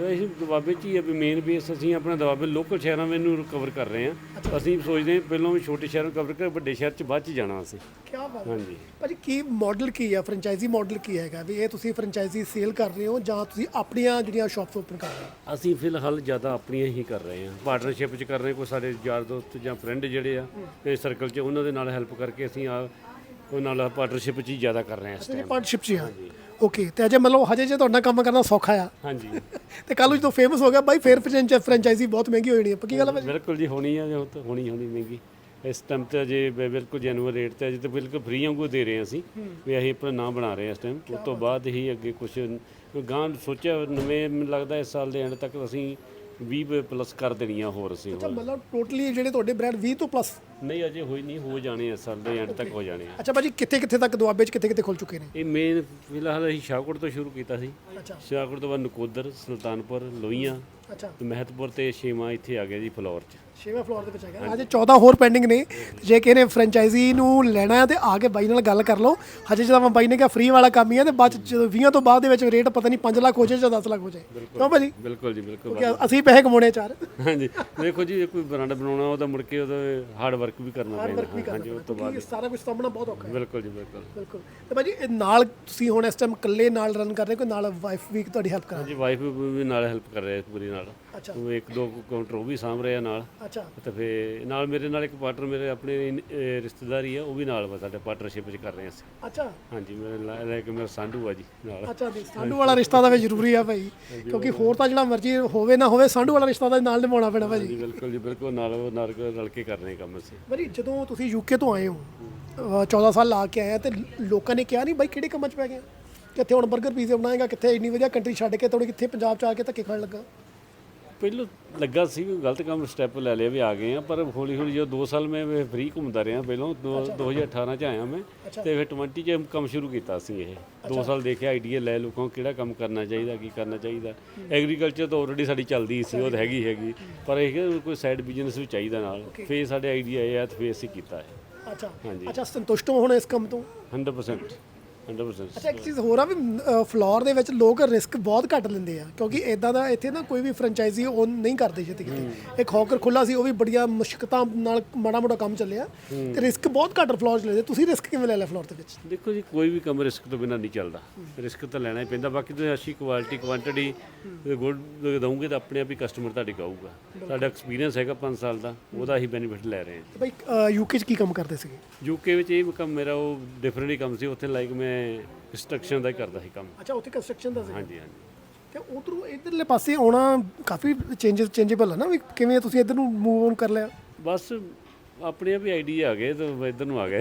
ਇਹ ਦੁਆਬੇ ਚ ਹੀ ਆ ਵੀ ਮੇਨ ਬੇਸ ਅਸੀਂ ਆਪਣਾ ਦੁਆਬੇ ਲੋਕਲ ਸ਼ਹਿਰਾਂ ਵਿੱਚ ਨੂੰ ਕਵਰ ਕਰ ਰਹੇ ਹਾਂ। ਅਸੀਂ ਸੋਚਦੇ ਹਾਂ ਪਹਿਲਾਂ ਵੀ ਛੋਟੇ ਸ਼ਹਿਰਾਂ ਕਵਰ ਕਰ ਵੱਡੇ ਸ਼ਹਿਰ ਚ ਬਾਅਦ ਚ ਜਾਣਾ ਅਸੀਂ। ਕੀ ਬਾਤ ਹੈ। ਹਾਂਜੀ। ਭਾਜੀ ਕੀ ਮਾਡਲ ਕੀ ਆ? ਫਰੈਂਚਾਈਜ਼ੀ ਮਾਡਲ ਕੀ ਹੈਗਾ? ਵੀ ਇਹ ਤੁਸੀਂ ਫਰੈਂਚਾਈਜ਼ੀ ਸੇਲ ਕਰ ਰਹੇ ਹੋ ਜਾਂ ਤੁਸੀਂ ਆਪਣੀਆਂ ਜਿਹੜੀਆਂ ਸ਼ਾਪਸ ਓਪਨ ਕਰ ਰਹੇ ਹੋ? ਅਸੀਂ ਫਿਲਹਾਲ ਜ਼ਿਆਦਾ ਆਪਣੀਆਂ ਹੀ ਕਰ ਰਹੇ ਹਾਂ। ਪਾਰਟਨਰਸ਼ਿਪ ਚ ਕਰ ਰਹੇ ਕੋਈ ਸਾਡੇ ਯਾਰ ਦੋਸਤ ਜਾਂ ਫਰੈਂਡ ਜਿਹੜੇ ਆ ਇਹ ਸਰਕਲ ਚ ਉਹਨਾਂ ਦੇ ਨਾਲ ਹੈਲਪ ਕਰਕੇ ਅਸੀਂ ਆ ਉਹ ਨਾਲ ਪਾਰਟਨਰਸ਼ਿਪ ਚ ਹੀ ਜ਼ਿਆਦਾ ਕਰ ਰਹੇ ਹਾਂ ਇਸ ਟਾਈਮ ਪਾਰਟਨਰਸ਼ਿਪ 'ਚ ਆ। ਓਕੇ ਤੇ ਅਜੇ ਮਤਲਬ ਹਜੇ ਜੇ ਤੁਹਾਡਾ ਕੰਮ ਕਰਨਾ ਸੌਖਾ ਆ। ਹਾਂਜੀ। ਤੇ ਕੱਲ ਨੂੰ ਜਦੋਂ ਫੇਮਸ ਹੋ ਗਿਆ ਬਾਈ ਫੇਰ ਫਰੈਂਚਾਈਜ਼ੀ ਬਹੁਤ ਮਹਿੰਗੀ ਹੋ ਜਾਣੀ ਹੈ ਪੱਕੀ ਗੱਲ ਹੈ ਭਾਜੀ? ਬਿਲਕੁਲ ਜੀ ਹੋਣੀ ਆ ਜੋ ਤਾਂ ਹੋਣੀ ਹੋਣੀ ਮਹਿੰਗੀ। ਇਸ ਟਾਈਮ ਤੇ ਅਜੇ ਬਿਲਕੁਲ ਜੈਨੂਅਲ ਰੇਟ ਤੇ ਅਜੇ ਤਾਂ ਬਿਲਕੁਲ ਫ੍ਰੀ ਵਾਂਗੂ ਦੇ ਰਹੇ ਹਾਂ ਅਸੀਂ ਵੀ ਅਸੀਂ ਆਪਣਾ ਨਾਮ ਬਣਾ ਰਹੇ ਹਾਂ ਇਸ ਟਾਈਮ ਉਸ ਤੋਂ ਬਾਅਦ ਹੀ ਅੱਗੇ ਕੁਝ ਗਾਂ ਸੋਚਿਆ ਨਵੇਂ ਮੈਨੂੰ ਲੱਗਦਾ ਇਸ ਸਾਲ ਦੇ ਐਂਡ ਤੱਕ ਅਸੀਂ 20 ਪਲੱਸ ਕਰ ਦੇਣੀਆਂ ਹੋਰ ਅਸੀਂ ਅੱਛਾ ਹੋਰ ਮਤਲਬ ਟੋਟਲੀ ਜਿਹੜੇ ਤੁਹਾਡੇ ਬ੍ਰਾਂਡ 20 ਤੋਂ ਪਲੱਸ ਨਹੀਂ ਅਜੇ ਹੋਈ ਨਹੀਂ ਹੋ ਜਾਣੇ ਸਾਲ ਦੇ ਐਂਡ ਤੱਕ ਹੋ ਜਾਣੇ ਆ। ਅੱਛਾ ਭਾਜੀ ਕਿੱਥੇ ਕਿੱਥੇ ਤੱਕ ਦੁਆਬੇ 'ਚ ਕਿੱਥੇ ਕਿੱਥੇ ਖੁੱਲ ਚੁੱਕੇ ਨੇ? ਇਹ ਮੇਨ ਫਿਲਹਾਲ ਅਸੀਂ ਸ਼ਾਹਕੋਟ ਤੋਂ ਸ਼ੁਰੂ ਕੀਤਾ ਸੀ। ਅੱਛਾ। ਸ਼ਾਹਕੋਟ ਤੋਂ ਬਾਅਦ ਨਕੋਦਰ ਸੁਲਤਾਨਪੁਰ ਲੋਹੀਆਂ ਅੱਛਾ। ਤੇ ਮਹਿਤਪੁਰ ਤੇ ਛੇਵਾਂ ਇੱਥੇ ਆ ਗਿਆ ਜੀ ਫਲੋਰ 'ਚ। ਛੇਵਾਂ ਫਲੋਰ ਦੇ ਵਿੱਚ ਹੈਗਾ। ਅਜੇ 14 ਹੋਰ ਪੈਂਡਿੰਗ ਨੇ। ਤੇ ਜੇ ਕਿਸੇ ਨੇ ਫਰੈਂਚਾਈਜ਼ੀ ਨੂੰ ਲੈਣਾ ਹੈ ਤੇ ਆ ਕੇ ਬਾਈ ਨਾਲ ਗੱਲ ਕਰ ਲਓ। ਹਜੇ ਜਦੋਂ ਮੈਂ ਬਾਈ ਨੇ ਕਿਹਾ ਫ੍ਰੀ ਵਾਲਾ ਕੰਮ ਹੀ ਹੈ ਤੇ ਬਾਅਦ ਚ ਜਦੋਂ 20 ਤੋਂ ਬਾਅਦ ਦੇ ਵਿੱਚ ਰੇਟ ਪਤਾ ਨਹੀਂ 5 ਲੱਖ ਹੋ ਜਾਏ ਜਾਂ 10 ਲੱਖ ਹੋ ਜਾਏ। ਕਿਉਂ ਭਾਜੀ? ਬਿਲਕੁਲ ਜੀ ਬਿਲਕੁਲ। ਕਿਉਂਕਿ ਅਸੀਂ ਪੈਸੇ ਕਮਾਉਣੇ ਚਾਰ। ਹਾਂਜੀ। ਦੇਖੋ ਜੀ ਜੇ ਕੋਈ ਬ੍ਰਾਂਡ ਬਣਾਉਣਾ ਉਹਦਾ ਮੁੜ ਕੇ ਉਹਦਾ ਹਾਰਡ ਵਰਕ ਵੀ ਕਰਨਾ ਵਰਕ ਵੀ ਪੈਂਦਾ ਹਾਂਜੀ ਕਰਨਾ ਉਸ ਤੋਂ ਕਿਉਂਕਿ ਸਾਰਾ ਕੁਝ ਸਾਹਮਣਾ ਬਹੁਤ ਔਖਾ ਹੈ। ਬਿਲਕੁਲ ਜੀ ਬਿਲਕੁਲ। ਬਿਲਕੁਲ। ਤੇ ਭਾਜੀ ਇਹ ਨਾਲ ਤੁਸੀਂ ਹੁਣ ਇਸ ਟਾਈਮ ਇਕੱਲੇ ਨਾਲ ਰਨ ਕਰ ਰਹੇ ਕੋਈ ਨਾਲ ਵਾਈਫ ਵੀ ਤੁਹਾਡੀ ਹੈਲਪ ਕਰਾ ਹਾਂਜੀ ਵਾਈਫ ਵੀ ਨਾਲ ਹੈਲਪ ਕਰ ਰਿਹਾ ਪੂਰੀ ਨਾਲ। ਅੱਛਾ। ਉਹ ਇੱਕ ਦੋ ਕਾਊਂਟਰ ਉਹ ਵੀ ਸਾਂਭ ਰਿਹਾ ਨਾਲ। ਅੱਛਾ। ਤੇ ਫੇ ਨਾਲ ਮੇਰੇ ਨਾਲ ਇੱਕ ਪਾਰਟਨਰ ਮੇਰੇ ਆਪਣੇ ਅਹ ਰਿਸ਼ਤੇਦਾਰੀ ਆ ਉਹ ਵੀ ਨਾਲ ਵਾ ਸਾਡੇ ਪਾਰਟਨਰਸ਼ਿਪ 'ਚ ਕਰ ਰਹੇ ਅਸੀਂ। ਅੱਛਾ। ਹਾਂਜੀ ਮੇਰੇ ਨਾਲ ਇੱਕ ਮੇਰਾ ਸਾਂਢੂ ਆ ਜੀ ਨਾਲ। ਅੱਛਾ ਜੀ ਸਾਂਢੂ ਵਾਲਾ ਰਿਸ਼ਤਾ ਤਾਂ ਵੀ ਜ਼ਰੂਰੀ ਆ ਭਾਈ ਕਿਉਂਕਿ ਹੋਰ ਤਾਂ ਜਿਹੜਾ ਮਰਜ਼ੀ ਹੋਵੇ ਨਾ ਹੋਵੇ ਸਾਂਢੂ ਵਾਲਾ ਰਿਸ਼ਤਾ ਤਾਂ ਨਾਲ ਨਿਭਾਉਣਾ ਪੈਣਾ ਭਾਜੀ ਜੀ ਬਿਲਕੁਲ ਜੀ ਬਿਲਕੁਲ ਨਾਲ ਉਹ ਨਾਲ ਰਲ ਕੇ ਕਰ ਰਹੇ ਕੰਮ ਅਸੀਂ। ਭਾਜੀ ਜਦੋਂ ਤੁਸੀਂ ਯੂਕੇ ਤੋਂ ਆਏ ਹੋ ਅਹ 14 ਸਾਲ ਲਾ ਕੇ ਆਏ ਆ ਤੇ ਲੋਕਾਂ ਨੇ ਕਿਹਾ ਨਹੀਂ ਬਾਈ ਕਿਹੜੇ ਕੰਮਾਂ 'ਚ ਪੈ ਗਏ ਕਿੱਥੇ ਹੁਣ 버ਗਰ ਪੀਜ਼ੇ ਬਣਾਏਗਾ ਕਿੱਥੇ ਇੰਨੀ ਵਧੀਆ ਕੰਟਰੀ ਛੱਡ ਕੇ ਤੋੜ ਕਿੱਥੇ ਪੰਜਾਬ 'ਚ ਆ ਕੇ ਧੱਕੇ ਖਾਣ ਲੱਗਾ? ਪਹਿਲਾਂ ਲੱਗਾ ਸੀ ਕੋਈ ਗਲਤ ਕੰਮ ਸਟੈਪ ਲੈ ਲਿਆ ਵੀ ਆ ਗਏ ਆ ਪਰ ਹੌਲੀ ਹੌਲੀ ਜਦੋਂ 2 ਸਾਲ ਮੈਂ ਫ੍ਰੀ ਘੁੰਮਦਾ ਰਿਹਾ ਪਹਿਲਾਂ ਦੋ- 2018 ਚ ਆਇਆ ਮੈਂ ਤੇ ਫਿਰ 20 ਚ ਕੰਮ ਸ਼ੁਰੂ ਕੀਤਾ ਸੀ ਇਹ। 2 ਸਾਲ ਦੇਖਿਆ ਆਈਡੀਆ ਲੈ ਲੋਕਾਂ ਨੂੰ ਕਿਹੜਾ ਕੰਮ ਕਰਨਾ ਚਾਹੀਦਾ ਕੀ ਕਰਨਾ ਚਾਹੀਦਾ। ਐਗਰੀਕਲਚਰ ਤਾਂ ਆਲਰੇਡੀ ਸਾਡੀ ਚੱਲਦੀ ਸੀ ਉਹ ਤਾਂ ਹੈਗੀ ਹੈਗੀ ਪਰ ਇਹ ਕਿ ਕੋਈ ਸਾਈਡ ਬਿਜ਼ਨਸ ਵੀ ਚਾਹੀਦਾ ਨਾਲ। ਫੇਰ ਸਾਡੇ ਆਈਡੀਆ ਇਹ ਆ ਤੇ ਫੇਰ ਅਸੀਂ ਕੀਤਾ ਹੈ ਅੱਛਾ। ਹਾਂਜੀ। ਅੱਛਾ ਸੰਤੁਸ਼ਟ ਹੋ ਹੁਣ ਇਸ ਕੰਮ ਤੋਂ? 100% 100% ਅੱਛਾ ਇੱਕ ਚੀਜ਼ ਹੋਰ ਆ ਵੀ ਫਲੋਰ ਦੇ ਵਿੱਚ ਲੋਕ ਰਿਸਕ ਬਹੁਤ ਘੱਟ ਲੈਂਦੇ ਆ ਕਿਉਂਕਿ ਇਦਾਂ ਦਾ ਇੱਥੇ ਨਾ ਕੋਈ ਵੀ ਫਰੈਂਚਾਈਜ਼ੀ ਉਹ ਨਹੀਂ ਕਰਦੇ ਛੇਤੀ ਕਿਤੇ ਇੱਕ ਹੌਕਰ ਖੁੱਲਾ ਸੀ ਉਹ ਵੀ ਬੜੀਆਂ ਮੁਸ਼ਕਲਾਂ ਨਾਲ ਮਾੜਾ ਮੋਟਾ ਕੰਮ ਚੱਲਿਆ। ਤੇ ਰਿਸਕ ਬਹੁਤ ਘੱਟ ਫਲੋਰ 'ਚ ਲੈਂਦੇ। ਤੁਸੀਂ ਰਿਸਕ ਕਿਵੇਂ ਲੈ ਲਿਆ ਫਲੋਰ ਦੇ ਵਿੱਚ? ਦੇਖੋ ਜੀ ਕੋਈ ਵੀ ਕੰਮ ਰਿਸਕ ਤੋਂ ਬਿਨਾਂ ਨਹੀਂ ਚੱਲਦਾ। ਰਿਸਕ ਤਾਂ ਲੈਣਾ ਹੀ ਪੈਂਦਾ। ਬਾਕੀ ਤੁਸੀਂ ਅੱਛੀ ਕੁਆਲਿਟੀ ਕੁਆਂਟੀਟੀ ਗੁੱਡ ਦਊਂਗੇ ਤਾਂ ਆਪਣੇ ਆਪ ਹੀ ਕਸਟਮਰ ਤੁਹਾਡੇ ਕੋ ਆਊਗਾ ਸਾਡਾ ਐਕਸਪੀਰੀਅੰਸ ਹੈਗਾ 5 ਸਾਲ ਦਾ ਉਹਦਾ ਹੀ ਬੈਨੀਫਿਟ ਲੈ ਰਹੇ ਹਾਂ ਤੇ ਬਈ ਯੂਕੇ 'ਚ ਕੀ ਕੰਮ ਕਰਦੇ ਸੀਗੇ? ਯੂਕੇ ਵਿੱਚ ਇਹ ਕੰਮ ਮੇਰਾ ਉਹ ਡਿਫਰੈਂਟ ਹੀ ਕੰਮ ਸੀ। ਉੱਥੇ ਲਾਈਕ ਮੈਂ ਕੰਸਟਰਕਸ਼ਨ ਦਾ ਹੀ ਕਰਦਾ ਸੀ ਕੰਮ। ਅੱਛਾ ਉੱਥੇ ਕੰਸਟਰਕਸ਼ਨ ਦਾ ਸੀ ਹਾਂਜੀ ਹਾਂਜੀ। ਤੇ ਉਧਰੋਂ ਇਧਰਲੇ ਪਾਸੇ ਆਉਣਾ ਕਾਫੀ ਚੇਂਜਸ ਚੇਂਜੇਬਲ ਹੈ ਨਾ ਵੀ ਕਿਵੇਂ ਤੁਸੀਂ ਇਧਰ ਨੂੰ ਮੂਵ ਔਨ ਕਰ ਲਿਆ? ਬਸ ਆਪਣੇ ਆਪ ਹੀ ਆਈਡੀਆ ਆ ਗਏ ਤਾਂ ਇੱਧਰ ਨੂੰ ਆ ਗਏ।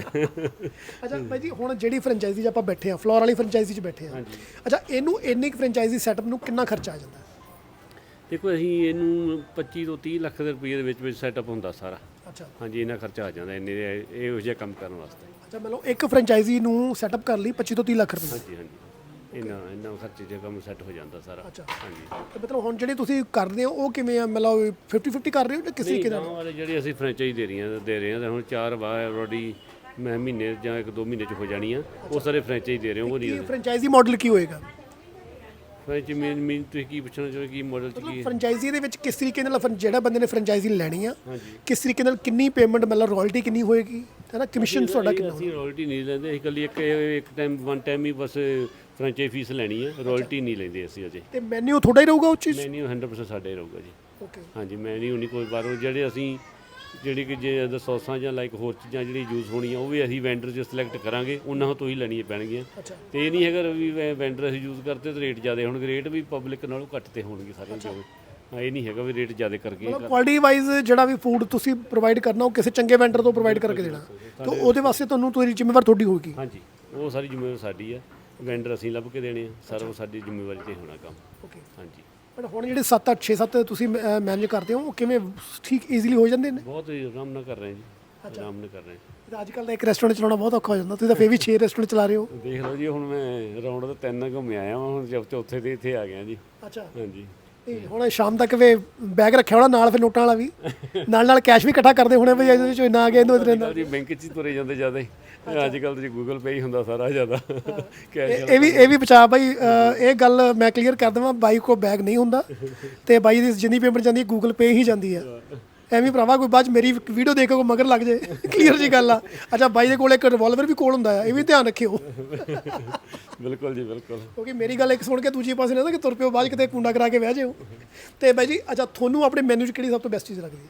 ਅੱਛਾ ਭਾਈ ਜੀ ਹੁਣ ਜਿਹੜੀ ਫਰੈਂਚਾਈਜ਼ੀ 'ਚ ਆਪਾਂ ਬੈਠੇ ਆ ਫਲੋਰ ਵਾਲੀ ਫਰੈਂਚਾਈਜ਼ੀ 'ਚ ਬੈਠੇ ਆ ਅੱਛਾ ਇਹਨੂੰ ਇੰਨੀ ਫਰੈਂਚਾਈਜ਼ੀ ਸੈਟਅਪ ਨੂੰ ਕਿੰਨਾ ਖਰਚਾ ਆ ਜਾਂਦਾ? ਦੇਖੋ ਅਸੀਂ ਇਹਨੂੰ 25 ਤੋਂ 30 ਲੱਖ ਦੇ ਰੁਪਏ ਦੇ ਵਿੱਚ ਵਿੱਚ ਸੈਟਅਪ ਹੁੰਦਾ ਸਾਰਾ। ਅੱਛਾ। ਹਾਂਜੀ ਇੰਨਾ ਖਰਚਾ ਆ ਜਾਂਦਾ ਇੰਨੇ ਇਹ- ਇਹੋ ਜਿਹਾ ਕੰਮ ਕਰਨ ਵਾਸਤੇ। ਅੱਛਾ ਮਤਲਬ ਇੱਕ ਫਰੈਂਚਾਈਜ਼ੀ ਨੂੰ ਸੈਟਅਪ ਕਰਨ ਲਈ 25 ਤੋਂ 30 ਲੱਖ ਰੁਪਏ। ਹਾਂਜੀ ਹਾਂਜੀ। ਇੰਨਾ ਇੰਨਾ ਖਰਚੇ 'ਚ ਕੰਮ ਸੈੱਟ ਹੋ ਜਾਂਦਾ ਸਾਰਾ। ਅੱਛਾ। ਹਾਂਜੀ। ਤੇ ਮਤਲਬ ਹੁਣ ਜਿਹੜੇ ਤੁਸੀਂ ਕਰਦੇ ਹੋ ਉਹ ਕਿਵੇਂ ਆ? ਮਤਲਬ 50 50 ਕਰ ਰਹੇ ਹੋ ਜਾਂ ਕਿਸੇ ਨਹੀਂ ਤਰੀਕੇ ਗਾਂਵ ਵਾਲੇ ਜਿਹੜੇ ਅਸੀਂ ਫਰੈਂਚਾਈਜ਼ ਦੇ ਰਹੀਆਂ ਦੇ ਰਹੇ ਹਾਂ ਤੇ ਹੁਣ ਚਾਰ ਵਾਰ ਆਲਰੇਡੀ ਮੈਂ ਮਹੀਨੇ ਜਾਂ ਇੱਕ ਦੋ ਮਹੀਨੇ 'ਚ ਹੋ ਜਾਣੀ ਆ। ਉਹ ਸਾਰੇ ਫਰੈਂਚਾਈਜ਼ ਦੇ ਰਹੇ ਹਾਂ ਉਹ ਨਹੀਂ ਕੀ ਫਰੈਂਚਾਈਜ਼ੀ ਮਾਡਲ ਕੀ ਹੋਏਗਾ? ਫਰੈਂਚ ਮੀਨ ਮੀਨ ਤੁਸੀਂ ਕੀ ਪੁੱਛਣਾ ਚਾਹੋ ਕੀ ਮਾਡਲ 'ਚ ਕੀ? ਫਰੈਂਚਾਈਜ਼ੀ ਦੇ ਵਿੱਚ ਕਿਸ ਤਰੀਕੇ ਨਾਲ ਜਿਹੜਾ ਬੰਦੇ ਨੇ ਫਰੈਂਚਾਈਜ਼ੀ ਲੈਣੀ ਆ ਕਿਸ ਤਰੀਕੇ ਨਾਲ ਕਿੰਨੀ ਪੇਮੈਂਟ ਮਤਲਬ ਰਾਇਲਟੀ ਕਿੰਨੀ ਹੋਏਗੀ? ਹੈ ਨਾ ਕਮਿਸ਼ਨ ਤੁਹਾਡਾ ਕਿੰਨਾ ਅਸੀਂ ਰਾਇਲਟੀ ਨਹੀਂ ਲੈਂਦੇ ਅਸੀਂ ਕੱਲੀ ਇੱਕ ਇੱਕ ਟਾਈਮ ਵਨ ਟਾਈਮ ਹੀ ਬਸ ਫਰੈਂਚਾਈਜ਼ ਫੀਸ ਲੈਣੀ ਹੈ ਰਾਇਲਟੀ ਨਹੀਂ ਲੈਂਦੇ ਅਸੀਂ ਅਜੇ। ਤੇ ਮੈਨੂ ਥੋੜਾ ਹੀ ਰਹੂਗਾ ਉਹ ਚੀਜ਼? ਮੈਨੂ 100% ਸਾਡੇ ਰਹੂਗਾ ਜੀ। ਓਕੇ ਹਾਂਜੀ ਮੈਨੂ ਨਹੀਂ ਕੋਈ ਬਾਹਰੋਂ ਜਿਹੜੇ ਅਸੀਂ ਜਿਹੜੀ ਕਿ ਜੇ ਅਦਰ ਸੌਸਾਂ ਜਾਂ ਲਾਈਕ ਹੋਰ ਚੀਜ਼ਾਂ ਜਿਹੜੀ ਯੂਜ਼ ਹੋਣੀਆਂ ਉਹ ਵੀ ਅਸੀਂ ਵੈਂਡਰ ਜੋ ਸਿਲੈਕਟ ਕਰਾਂਗੇ ਉਹਨਾਂ ਤੋਂ ਹੀ ਲੈਣੀਆਂ ਪੈਣਗੀਆਂ। ਤੇ ਇਹ ਨਹੀਂ ਹੈਗਾ ਵੀ ਵੈਂਡਰ ਅਸੀਂ ਯੂਜ਼ ਕਰਤੇ ਤੇ ਰੇਟ ਜ਼ਿਆਦਾ ਹੋਣਗੇ ਰੇਟ ਵੀ ਪਬਲਿਕ ਨਾਲੋਂ ਘੱਟ ਤੇ ਹੋਣਗੇ ਸਾਰੇ ਜੋ। ਹਾਂ ਇਹ ਨਹੀਂ ਹੈਗਾ ਵੀ ਰੇਟ ਜ਼ਿਆਦਾ ਕਰਕੇ ਮਤਲਬ ਕੁਆਲਿਟੀ ਵਾਈਜ਼ ਜਿਹੜਾ ਵੀ ਫੂਡ ਤੁਸੀਂ ਪ੍ਰੋਵਾਈਡ ਕਰਨਾ ਉਹ ਕਿਸੇ ਚੰਗੇ ਵੈਂਡਰ ਤੋਂ ਪ੍ਰੋਵਾਈਡ ਕਰਕੇ ਦੇਣਾ। ਤਾਂ ਉਹਦੇ ਵਾਸਤੇ ਤੁਹਾਨੂੰ ਤੁਹਾਡੀ ਜ਼ਿੰਮੇਵਾਰ ਤੁਹਾਡੀ ਹੋਊਗੀ। ਹਾਂਜੀ ਉਹ ਸਾਰੀ ਜ਼ਿੰਮੇਵਾਰੀ ਸਾਡੀ ਆ। ਵੈਂਡਰ ਅਸੀਂ ਲੱਭ ਕੇ ਦੇਣੇ ਆ ਸਾਰਾ ਉਹ ਸਾਡੀ ਜ਼ਿੰਮੇਵਾਰੀ ਤੇ ਹੋਣਾ ਕੰਮ। ਓਕੇ ਹਾਂਜੀ। ਪਰ ਹੁਣ ਜਿਹੜੇ 7 8 6 7 ਤੁਸੀਂ ਮੈਨੇਜ ਕਰਦੇ ਹੋ ਉਹ ਕਿਵੇਂ ਠੀਕ ਈਜ਼ੀਲੀ ਹੋ ਜਾਂਦੇ ਨੇ? ਬਹੁਤ ਹੀ ਆਰਾਮ ਨਾਲ ਕਰ ਰਹੇ ਹਾਂ ਜੀ ਆਰਾਮ ਨਾਲ ਕਰ ਰਹੇ ਹਾਂ ਅੱਜ ਕੱਲ ਤਾਂ ਇੱਕ ਰੈਸਟੋਰੈਂਟ ਚਲਾਉਣਾ ਬਹੁਤ ਔਖਾ ਹੋ ਜਾਂਦਾ। ਤੁਸੀਂ ਤਾਂ ਫੇਰ ਵੀ 6 ਰੈਸਟੋਰੈਂਟ ਚਲਾ ਰਹੇ ਹੋ। ਦੇਖ ਲਓ ਜੀ ਹੁਣ ਮੈਂ ਰਾਉਂਡ ਦਾ ਤਿੰਨ ਘੁੰਮ ਆਇਆ ਵਾਂ ਹੁਣ ਜਦ ਚੌਥੇ ਤੇ ਇੱਥੇ ਆ ਗਿਆ ਜੀ। ਅੱਛਾ। ਹਾਂਜੀ। ਤੇ ਹੁਣ ਸ਼ਾਮ ਤੱਕ ਵੇ ਬੈਗ ਰੱਖਿਆ ਹੋਣਾ ਨਾਲ ਫਿਰ ਨੋਟਾਂ ਵਾਲਾ ਵੀ। ਨਾਲ ਨਾਲ ਕੈਸ਼ ਵੀ ਇਕੱਠਾ ਕਰਦੇ ਹੋਣੇ ਵੀ ਇਹਦੇ ਵਿੱਚ ਇੰਨਾ ਆ ਗਿਆ ਇਹਨੂੰ ਇਤਨੇ ਕੱਲ ਜੀ ਬੈਂਕ 'ਚ ਹੀ ਤੁਰੇ ਜਾਂਦੇ ਜ਼ਿਆਦਾ ਹੀ। ਅੱਜ ਕੱਲ ਤੇ ਗੂਗਲ ਪੇ ਹੀ ਹੁੰਦਾ ਸਾਰਾ ਜ਼ਿਆਦਾ। ਕੈਸ਼ ਇਹ ਵੀ ਇਹ ਵੀ ਬਚਾ ਬਾਈ ਇਹ ਗੱਲ ਮੈਂ ਕਲੀਅਰ ਕਰ ਦਵਾਂ ਬਾਈ ਕੋ ਬੈਗ ਨਹੀਂ ਹੁੰਦਾ ਤੇ ਬਾਈ ਦੀ ਜਿੰਨੀ ਪੇਮੈਂਟ ਜਾਂਦੀ ਹੈ ਗੂਗਲ ਪੇ ਹੀ ਜਾਂਦੀ ਹੈ। ਐਵੇਂ ਭਰਾਵਾ ਕੋਈ ਬਾਅਦ 'ਚ ਮੇਰੀ ਵੀਡੀਓ ਦੇਖ ਕੇ ਕੋਈ ਮਗਰ ਲੱਗ ਜਾਏ ਕਲੀਅਰ ਜੀ ਗੱਲ ਆ। ਅੱਛਾ ਬਾਈ ਦੇ ਕੋਲ ਇੱਕ ਰਿਵਾਲਵਰ ਵੀ ਕੋਲ ਹੁੰਦਾ ਆ ਇਹ ਵੀ ਧਿਆਨ ਰੱਖਿਓ। ਬਿਲਕੁਲ ਜੀ ਬਿਲਕੁਲ। ਕਿਉਂਕਿ ਮੇਰੀ ਗੱਲ ਇੱਕ ਸੁਣ ਕੇ ਦੂਜੇ ਪਾਸੇ ਨਾ ਕਿ ਤੁਰ ਪਿਓ ਬਾਅਦ ਕਿਤੇ ਕੁੰਡਾ ਕਰਾ ਕੇ ਬਹਿ ਜਾਓ। ਤੇ ਬਾਈ ਜੀ ਅੱਛਾ ਤੁਹਾਨੂੰ ਆਪਣੇ ਮੈਨੂ 'ਚ ਕਿਹੜੀ ਸਭ ਤੋਂ ਬੈਸਟ ਚੀਜ਼ ਲੱਗਦੀ ਹੈ?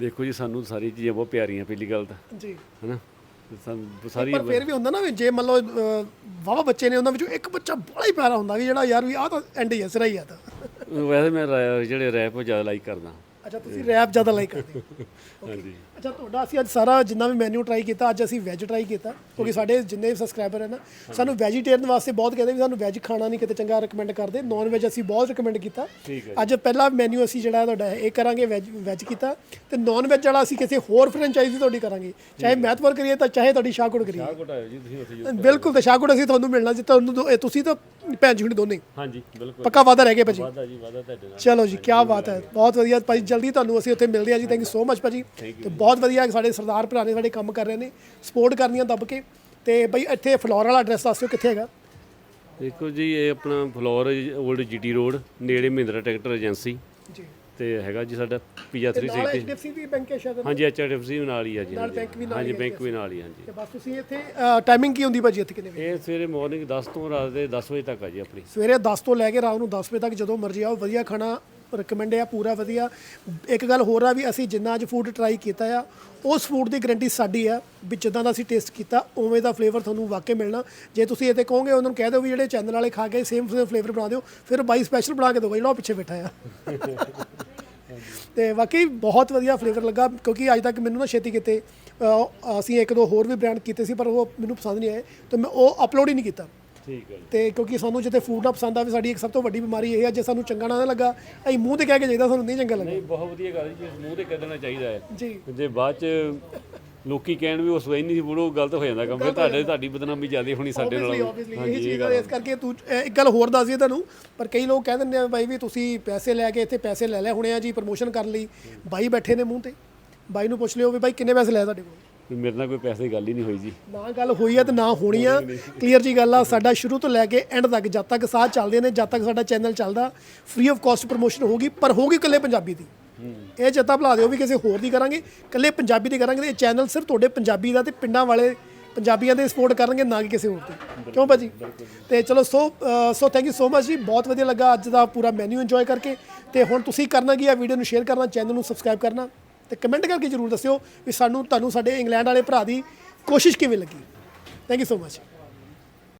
ਦੇਖੋ ਜੀ ਸਾਨੂੰ ਸਾਰੀ ਚੀਜ਼ਾਂ ਬਹੁਤ ਪਿਆਰੀਆਂ ਪਹਿਲੀ ਗੱਲ ਤਾਂ। ਜੀ। ਹਨਾ? ਸਾਨੂੰ ਸਾਰੀ ਪਰ ਫਿਰ ਵੀ ਹੁੰਦਾ ਨਾ ਵੀ ਜੇ ਮੰਨ ਲਓ ਵਾਵਾ ਬੱਚੇ ਨੇ ਉਹਨਾਂ ਵਿੱਚੋਂ ਇੱਕ ਬੱਚਾ ਬੜਾ ਹੀ ਪਿਆਰਾ ਹੁੰਦਾ ਵੀ ਜਿਹੜਾ ਯਾਰ ਵੀ ਆਹ ਤਾਂ ਐਂਡ ਹੀ ਹੈ ਸਿਰਾ ਹੀ ਆ ਤਾਂ। ਵੈਸੇ ਮੈਂ ਜਿਹੜੇ ਰੈਪ ਜ਼ਿਆਦਾ ਲਾਈਕ ਕਰਦਾ। ਅੱਛਾ ਤੁਸੀਂ ਰੈਪ ਜ਼ਿਆਦਾ ਲਾਈਕ ਕਰਦੇ ਹੋ। ਹਾਂਜੀ। ਅੱਛਾ ਤੁਹਾਡਾ ਅਸੀਂ ਅੱਜ ਸਾਰਾ ਜਿੰਨਾ ਵੀ ਮੈਨੂ ਟਰਾਈ ਕੀਤਾ ਅੱਜ ਅਸੀਂ ਵੈਜ ਟਰਾਈ ਕੀਤਾ ਕਿਉਂਕਿ ਸਾਡੇ ਜਿੰਨੇ ਵੀ ਸਬਸਕ੍ਰਾਈਬਰ ਹਨ ਸਾਨੂੰ ਵੈਜੀਟੇਰੀਅਨ ਵਾਸਤੇ ਬਹੁਤ ਕਹਿੰਦੇ ਵੀ ਸਾਨੂੰ ਵੈਜ ਖਾਣਾ ਨਹੀਂ ਕਿਤੇ ਚੰਗਾ ਰეკਮੈਂਡ ਕਰਦੇ ਨਾਨ ਵੈਜ ਅਸੀਂ ਬਹੁਤ ਰეკਮੈਂਡ ਕੀਤਾ। ਅੱਜ ਪਹਿਲਾ ਮੈਨੂ ਅਸੀਂ ਜਿਹੜਾ ਤੁਹਾਡਾ ਇਹ ਕਰਾਂਗੇ ਵੈਜ ਵੈਜ ਕੀਤਾ ਤੇ ਨਾਨ ਵੈਜ ਜਿਹੜਾ ਅਸੀਂ ਕਿਸੇ ਹੋਰ ਫਰੈਂਚਾਈਜ਼ੀ ਤੁਹਾਡੀ ਕਰਾਂਗੇ। ਚਾਹੇ ਮਹਿਤਪੁਰ ਕਰੀਏ ਤਾਂ ਚਾਹੇ ਤੁਹਾਡੀ ਸ਼ਾਹਕੋਟ ਕਰੀਏ। ਬਿਲਕੁਲ ਤੇ ਸ਼ਾਹਕੋਟ ਅਸੀਂ ਤੁਹਾਨੂੰ ਮਿਲਣਾ ਜੀ ਤੁਹਾਨੂੰ ਤੁਸੀਂ ਤਾਂ ਭੈਣ ਜੀ ਹੁਣ ਦੋਨੇ। ਹਾਂਜੀ ਬਿਲਕੁਲ। ਪੱਕਾ ਵਾਦਾ ਰਹਿ ਗਿਆ ਭਾਜੀ। ਵਾਦਾ ਜੀ ਵਾਦਾ ਤੁਹਾਡੇ ਨਾਲ। ਚਲੋ ਜੀ ਕੀ ਬਾਤ ਹੈ। ਬਹੁਤ ਵਧੀਆ ਭਾਜੀ ਜਲਦੀ ਤੁਹਾਨੂੰ ਅਸੀਂ ਉੱਥੇ ਮਿਲਦੇ ਹਾਂ ਜੀ। ਥੈਂਕ ਯੂ ਸੋ ਮਚ ਭਾਜੀ। ਵਧੀਆ ਸਾਡੇ ਸਰਦਾਰ ਭਰਾ ਨੇ ਸਾਡੇ ਕੰਮ ਕਰ ਰਹੇ ਨੇ ਸਪੋਰਟ ਕਰਨੀਆਂ ਦੱਬ ਕੇ। ਤੇ ਬਈ ਇੱਥੇ ਫਲੋਰ ਵਾਲਾ ਐਡਰੈਸ ਦੱਸਿਓ ਕਿੱਥੇ ਹੈਗਾ? ਦੇਖੋ ਜੀ ਇਹ ਆਪਣਾ ਫਲੋਰ 올ਡ ਜੀਟੀ ਰੋਡ ਨੇੜੇ ਮਹਿੰਦਰਾ ਟਰੈਕਟਰ ਏਜੰਸੀ ਜੀ। ਤੇ ਹੈਗਾ ਜੀ ਸਾਡਾ ਤੇ 3 ਨਾਲ ਸੀ HDFC ਵੀ ਬੈਂਕ ਹੈ ਸ਼ਾਇਦ? ਹਾਂਜੀ ਐਚਆਰਐਫਸੀ ਨਾਲ ਹੀ ਆ ਜੀ ਨਾਲ bank ਵੀ ਨਾਲ ਹਾਂਜੀ ਹੀ ਹੈ ਬੈਂਕ ਵੀ ਨਾਲ ਹੀ ਹਾਂਜੀ। ਤੇ ਬਸ ਤੁਸੀਂ ਇੱਥੇ ਟਾਈਮਿੰਗ ਕੀ ਹੁੰਦੀ ਭਾਜੀ ਇੱਥੇ ਕਿੰਨੇ ਵਜੇ? ਇਹ ਸਵੇਰੇ ਮਾਰਨਿੰਗ 10 ਤੋਂ ਰਾਤ ਦੇ 10 ਵਜੇ ਤੱਕ ਆ ਜੀ ਆਪਣੀ। ਸਵੇਰੇ 10 ਤੋਂ ਲੈ ਕੇ ਰਾਤ ਨੂੰ 10 ਵਜੇ ਤੱਕ ਜਦੋਂ ਮਰਜ਼ੀ ਆਓ ਵਧੀਆ ਖਾਣਾ ਰეკਮੈਂਡ ਆ, ਪੂਰਾ ਵਧੀਆ। ਇੱਕ ਗੱਲ ਹੋਰ ਆ ਵੀ ਅਸੀਂ ਜਿੰਨਾ ਅੱਜ ਫੂਡ ਟਰਾਈ ਕੀਤਾ ਆ, ਉਸ ਫੂਡ ਦੀ ਗਰੰਟੀ ਸਾਡੀ ਆ ਵੀ ਜਿੱਦਾਂ ਦਾ ਅਸੀਂ ਟੇਸਟ ਕੀਤਾ, ਉਵੇਂ ਦਾ ਫਲੇਵਰ ਤੁਹਾਨੂੰ ਵਾਕਈ ਮਿਲਣਾ। ਜੇ ਤੁਸੀਂ ਇਹ ਤੇ ਕਹੋਗੇ, ਉਹਨਾਂ ਨੂੰ ਕਹਿ ਦਿਓ ਵੀ ਜਿਹੜੇ ਚੈਨਲ ਵਾਲੇ ਖਾ ਕੇ ਸੇਮ ਫਲੇਵਰ ਬਣਾ ਦਿਓ, ਫਿਰ ਬਾਈ ਸਪੈਸ਼ਲ ਬਣਾ ਕੇ ਦੋਗਾ ਜਿਹੜਾ ਉਹ ਪਿੱਛੇ ਬੈਠਾ ਆ। ਤੇ ਵਾਕਈ ਬਹੁਤ ਵਧੀਆ ਫਲੇਵਰ ਲੱਗਾ, ਕਿਉਂਕਿ ਅੱਜ ਤੱਕ ਮੈਨੂੰ ਨਾ ਛੇਤੀ ਕਿਤੇ ਅਸੀਂ ਇੱਕ ਦੋ ਹੋਰ ਵੀ ਬ੍ਰਾਂਡ ਕੀਤੇ ਸੀ, ਪਰ ਉਹ ਮੈਨੂੰ ਪਸੰਦ ਨਹੀਂ ਆਏ, ਤੇ ਮੈਂ ਉਹ ਅਪਲੋਡ ਹੀ ਨਹੀਂ ਕੀਤਾ। ਠੀਕ ਹੈ ਜੀ। ਤੇ ਕਿਉਂਕਿ ਸਾਨੂੰ ਜਿੱਤੇ ਫੂਡ ਨਾ ਪਸੰਦ ਆਵੇ ਸਾਡੀ ਇੱਕ ਸਭ ਤੋਂ ਵੱਡੀ ਬਿਮਾਰੀ ਇਹ ਹੈ ਜੇ ਸਾਨੂੰ ਚੰਗਾ ਨਾ ਲੱਗਾ ਅਸੀਂ ਮੂੰਹ ਤੇ ਕਹਿ ਕੇ ਜਾਈਦਾ ਸਾਨੂੰ ਨਹੀਂ ਚੰਗਾ ਲੱਗਾ ਨਹੀਂ ਬਹੁਤ ਵਧੀਆ ਗੱਲ ਜੀ ਮੂੰਹ ਤੇ ਕੱਢਣਾ ਚਾਹੀਦਾ ਹੈ। ਜੀ। ਜੇ ਬਾਅਦ ਚ ਲੋਕੀ ਕਹਿਣ ਵੀ ਉਸ ਵੇ ਨਹੀਂ ਸੀ ਬੁੜੋ ਗਲਤ ਹੋ ਜਾਂਦਾ ਕੰਮ ਫਿਰ ਤੁਹਾਡੇ ਤੁਹਾਡੀ ਬਦਨਾਮੀ ਜ਼ਿਆਦਾ ਹੋਣੀ ਸਾਡੇ ਨਾਲ। ਆਬਵੀਅਸਲੀ ਇਹ ਚੀਜ਼ ਹੈ। ਇਸ ਕਰਕੇ ਤੂੰ ਇੱਕ ਗੱਲ ਹੋਰ ਦੱਸ ਦਈਏ ਤੁਹਾਨੂੰ ਪਰ ਕਈ ਲੋਕ ਕਹਿ ਦਿੰਦੇ ਆ ਬਾਈ ਵੀ ਤੁਸੀਂ ਪੈਸੇ ਲੈ ਕੇ ਇੱਥੇ ਪੈਸੇ ਲੈ ਲੈ ਹੋਣੇ ਆ ਜੀ ਪ੍ਰਮੋਸ਼ਨ ਕਰਨ ਲਈ। ਬਾਈ ਬੈਠੇ ਨੇ ਮੂੰਹ ਤੇ। ਬਾਈ ਨੂੰ ਪੁੱਛ ਲਿਓ ਵੀ ਬਾਈ ਕਿੰਨੇ ਪੈਸੇ ਲਏ ਤੁਹਾਡੇ ਕੋਲ? ਵੀ ਮੇਰੇ ਨਾਲ ਕੋਈ ਪੈਸੇ ਦੀ ਗੱਲ ਹੀ ਨਹੀਂ ਹੋਈ ਜੀ। ਨਾ ਗੱਲ ਹੋਈ ਆ ਤੇ ਨਾ ਹੋਣੀ ਆ। ਕਲੀਅਰ ਜੀ ਗੱਲ ਆ ਸਾਡਾ ਸ਼ੁਰੂ ਤੋਂ ਲੈ ਕੇ ਐਂਡ ਤੱਕ ਜਦ ਤੱਕ ਸਾਥ ਚੱਲਦੇ ਨੇ ਜਦ ਤੱਕ ਸਾਡਾ ਚੈਨਲ ਚੱਲਦਾ ਫ੍ਰੀ ਆਫ ਕਾਸਟ ਪ੍ਰੋਮੋਸ਼ਨ ਹੋਊਗੀ ਪਰ ਹੋਊਗੀ ਇਕੱਲੇ ਪੰਜਾਬੀ ਦੀ। ਇਹ ਚੇਤਾ ਭੁਲਾ ਦਿਓ ਵੀ ਕਿਸੇ ਹੋਰ ਦੀ ਕਰਾਂਗੇ ਇਕੱਲੇ ਪੰਜਾਬੀ ਦੀ ਕਰਾਂਗੇ ਤੇ ਇਹ ਚੈਨਲ ਸਿਰਫ ਤੁਹਾਡੇ ਪੰਜਾਬੀ ਦਾ ਤੇ ਪਿੰਡਾਂ ਵਾਲੇ ਪੰਜਾਬੀਆਂ ਦੇ ਸਪੋਰਟ ਕਰਨਗੇ ਨਾ ਕਿ ਕਿਸੇ ਹੋਰ ਦੀ। ਕਿਉਂ ਭਾਜੀ? ਤੇ ਚਲੋ so so thank you so much ਜੀ। ਬਹੁਤ ਵਧੀਆ ਲੱਗਾ ਅੱਜ ਦਾ ਪੂਰਾ ਮੈਨੂ ਇੰਜੋਏ ਕਰਕੇ। ਤੇ ਹੁਣ ਤੁਸੀਂ ਕਰਨਾ ਕੀ ਆ ਵੀਡੀਓ ਨੂੰ ਸ਼ੇਅਰ ਕਰਨਾ ਚੈਨਲ ਨੂੰ ਸਬਸਕ੍ਰਾਈਬ ਕਰਨਾ। ਤੇ ਕਮੈਂਟ ਕਰਕੇ ਜਰੂਰ ਦੱਸਿਓ ਵੀ ਸਾਨੂੰ, ਤੁਹਾਨੂੰ ਸਾਡੇ ਇੰਗਲੈਂਡ ਵਾਲੇ ਭਰਾ ਦੀ ਕੋਸ਼ਿਸ਼ ਕਿਵੇਂ ਲੱਗੀ। Thank you so much